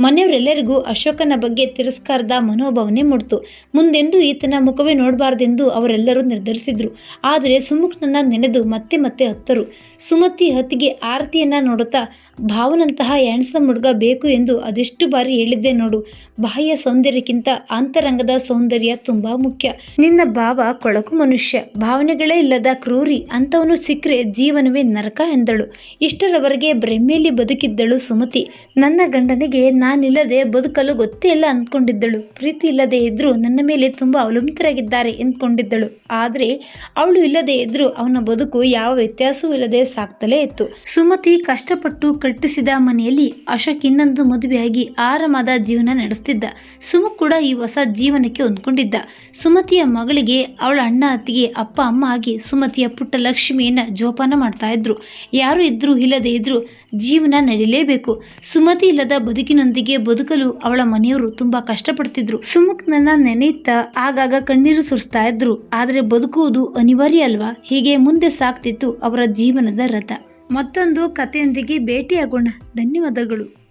ಮನೆಯವರೆಲ್ಲರಿಗೂ ಅಶೋಕನ ಬಗ್ಗೆ ತಿರಸ್ಕಾರದ ಮನೋಭಾವನೆ ಮೂಡ್ತು. ಮುಂದೆಂದೂ ಈತನ ಮುಖವೇ ನೋಡಬಾರ್ದೆಂದು ಅವರೆಲ್ಲರೂ ನಿರ್ಧರಿಸಿದ್ರು. ಆದರೆ ಸುಮುಖ್ನನ್ನ ನೆನೆದು ಮತ್ತೆ ಮತ್ತೆ ಹತ್ತರು ಸುಮತಿ ಹತ್ತಿಗೆ ಆರತಿಯನ್ನ ನೋಡುತ್ತಾ, ಭಾವನಂತಹ ಹ್ಯಾಂಡ್ಸಮ್ ಹುಡುಗ ಬೇಕು ಎಂದು ಅದೆಷ್ಟು ಬಾರಿ ಹೇಳಿದ್ದೆ ನೋಡು. ಬಾಹ್ಯ ಸೌಂದರ್ಯಕ್ಕಿಂತ ಅಂತರಂಗದ ಸೌಂದರ್ಯ ತುಂಬಾ ಮುಖ್ಯ. ನಿನ್ನ ಭಾವ ಕೊಳಕು ಮನುಷ್ಯ. ಭಾವನೆಗಳೇ ಇಲ್ಲದ ಕ್ರೂರಿ. ಅಂತವನು ಸಿಕ್ಕರೆ ಜೀವನವೇ ನರಕ ಎಂದಳು. ಇಷ್ಟರವರೆಗೆ ಬ್ರಹ್ಮೆಯಲ್ಲಿ ಬದುಕಿದ್ದಳು ಸುಮತಿ. ನನ್ನ ಗಂಡನಿಗೆ ನಾನಿಲ್ಲದೆ ಬದುಕಲು ಗೊತ್ತೇ ಇಲ್ಲ ಅಂದ್ಕೊಂಡಿದ್ದಳು. ಪ್ರೀತಿ ಇಲ್ಲದೆ ಇದ್ರೂ ನನ್ನ ಮೇಲೆ ತುಂಬಾ ಅವಲಂಬಿತರಾಗಿದ್ದಾರೆ ಎಂದ್ಕೊಂಡಿದ್ದಳು. ಆದರೆ ಅವಳು ಇಲ್ಲದೆ ಇದ್ರೂ ಅವನ ಬದುಕು ಯಾವ ವ್ಯತ್ಯಾಸವೂ ಇಲ್ಲದೆ ಸಾಕ್ತಲೇ ಇತ್ತು. ಸುಮತಿ ಕಷ್ಟಪಟ್ಟು ಕಟ್ಟಿಸಿದ ಮನೆಯಲ್ಲಿ ಅಶೋಕ್ ಇನ್ನೊಂದು ಮದುವೆಯಾಗಿ ಆರಾಮದ ಜೀವನ ನಡೆಸ್ತಿದ್ದ. ಸುಮು ಕೂಡ ಈ ಹೊಸ ಜೀವನಕ್ಕೆ ಹೊಂದ್ಕೊಂಡಿದ್ದ. ಸುಮತಿಯ ಮಗಳಿಗೆ ಅವಳ ಅಣ್ಣ ಅತ್ತಿಗೆ ಅಪ್ಪ ಅಮ್ಮ ಆಗಿ ಸುಮತಿಯ ಪುಟ್ಟ ಲಕ್ಷ್ಮಿಯನ್ನು ಜೋಪಾನ ಮಾಡ್ತಾ ಇದ್ರು. ಯಾರು ಇದ್ರೂ ಇಲ್ಲದೇ ಇದ್ರೂ ಜೀವನ ನಡೀಲೇಬೇಕು. ಸುಮತಿ ಇಲ್ಲದ ಬದುಕಿನೊಂದಿಗೆ ಬದುಕಲು ಅವಳ ಮನೆಯವರು ತುಂಬಾ ಕಷ್ಟಪಡ್ತಿದ್ರು. ಸುಮುಖ್ನನ್ನ ನೆನೆಯುತ್ತಾ ಆಗಾಗ ಕಣ್ಣೀರು ಸುರಿಸ್ತಾ ಇದ್ರು. ಆದರೆ ಬದುಕುವುದು ಅನಿವಾರ್ಯ ಅಲ್ವಾ? ಹೀಗೆ ಮುಂದೆ ಸಾಕ್ತಿತ್ತು ಅವರ ಜೀವನದ ರಥ. ಮತ್ತೊಂದು ಕಥೆಯೊಂದಿಗೆ ಭೇಟಿಯಾಗೋಣ. ಧನ್ಯವಾದಗಳು.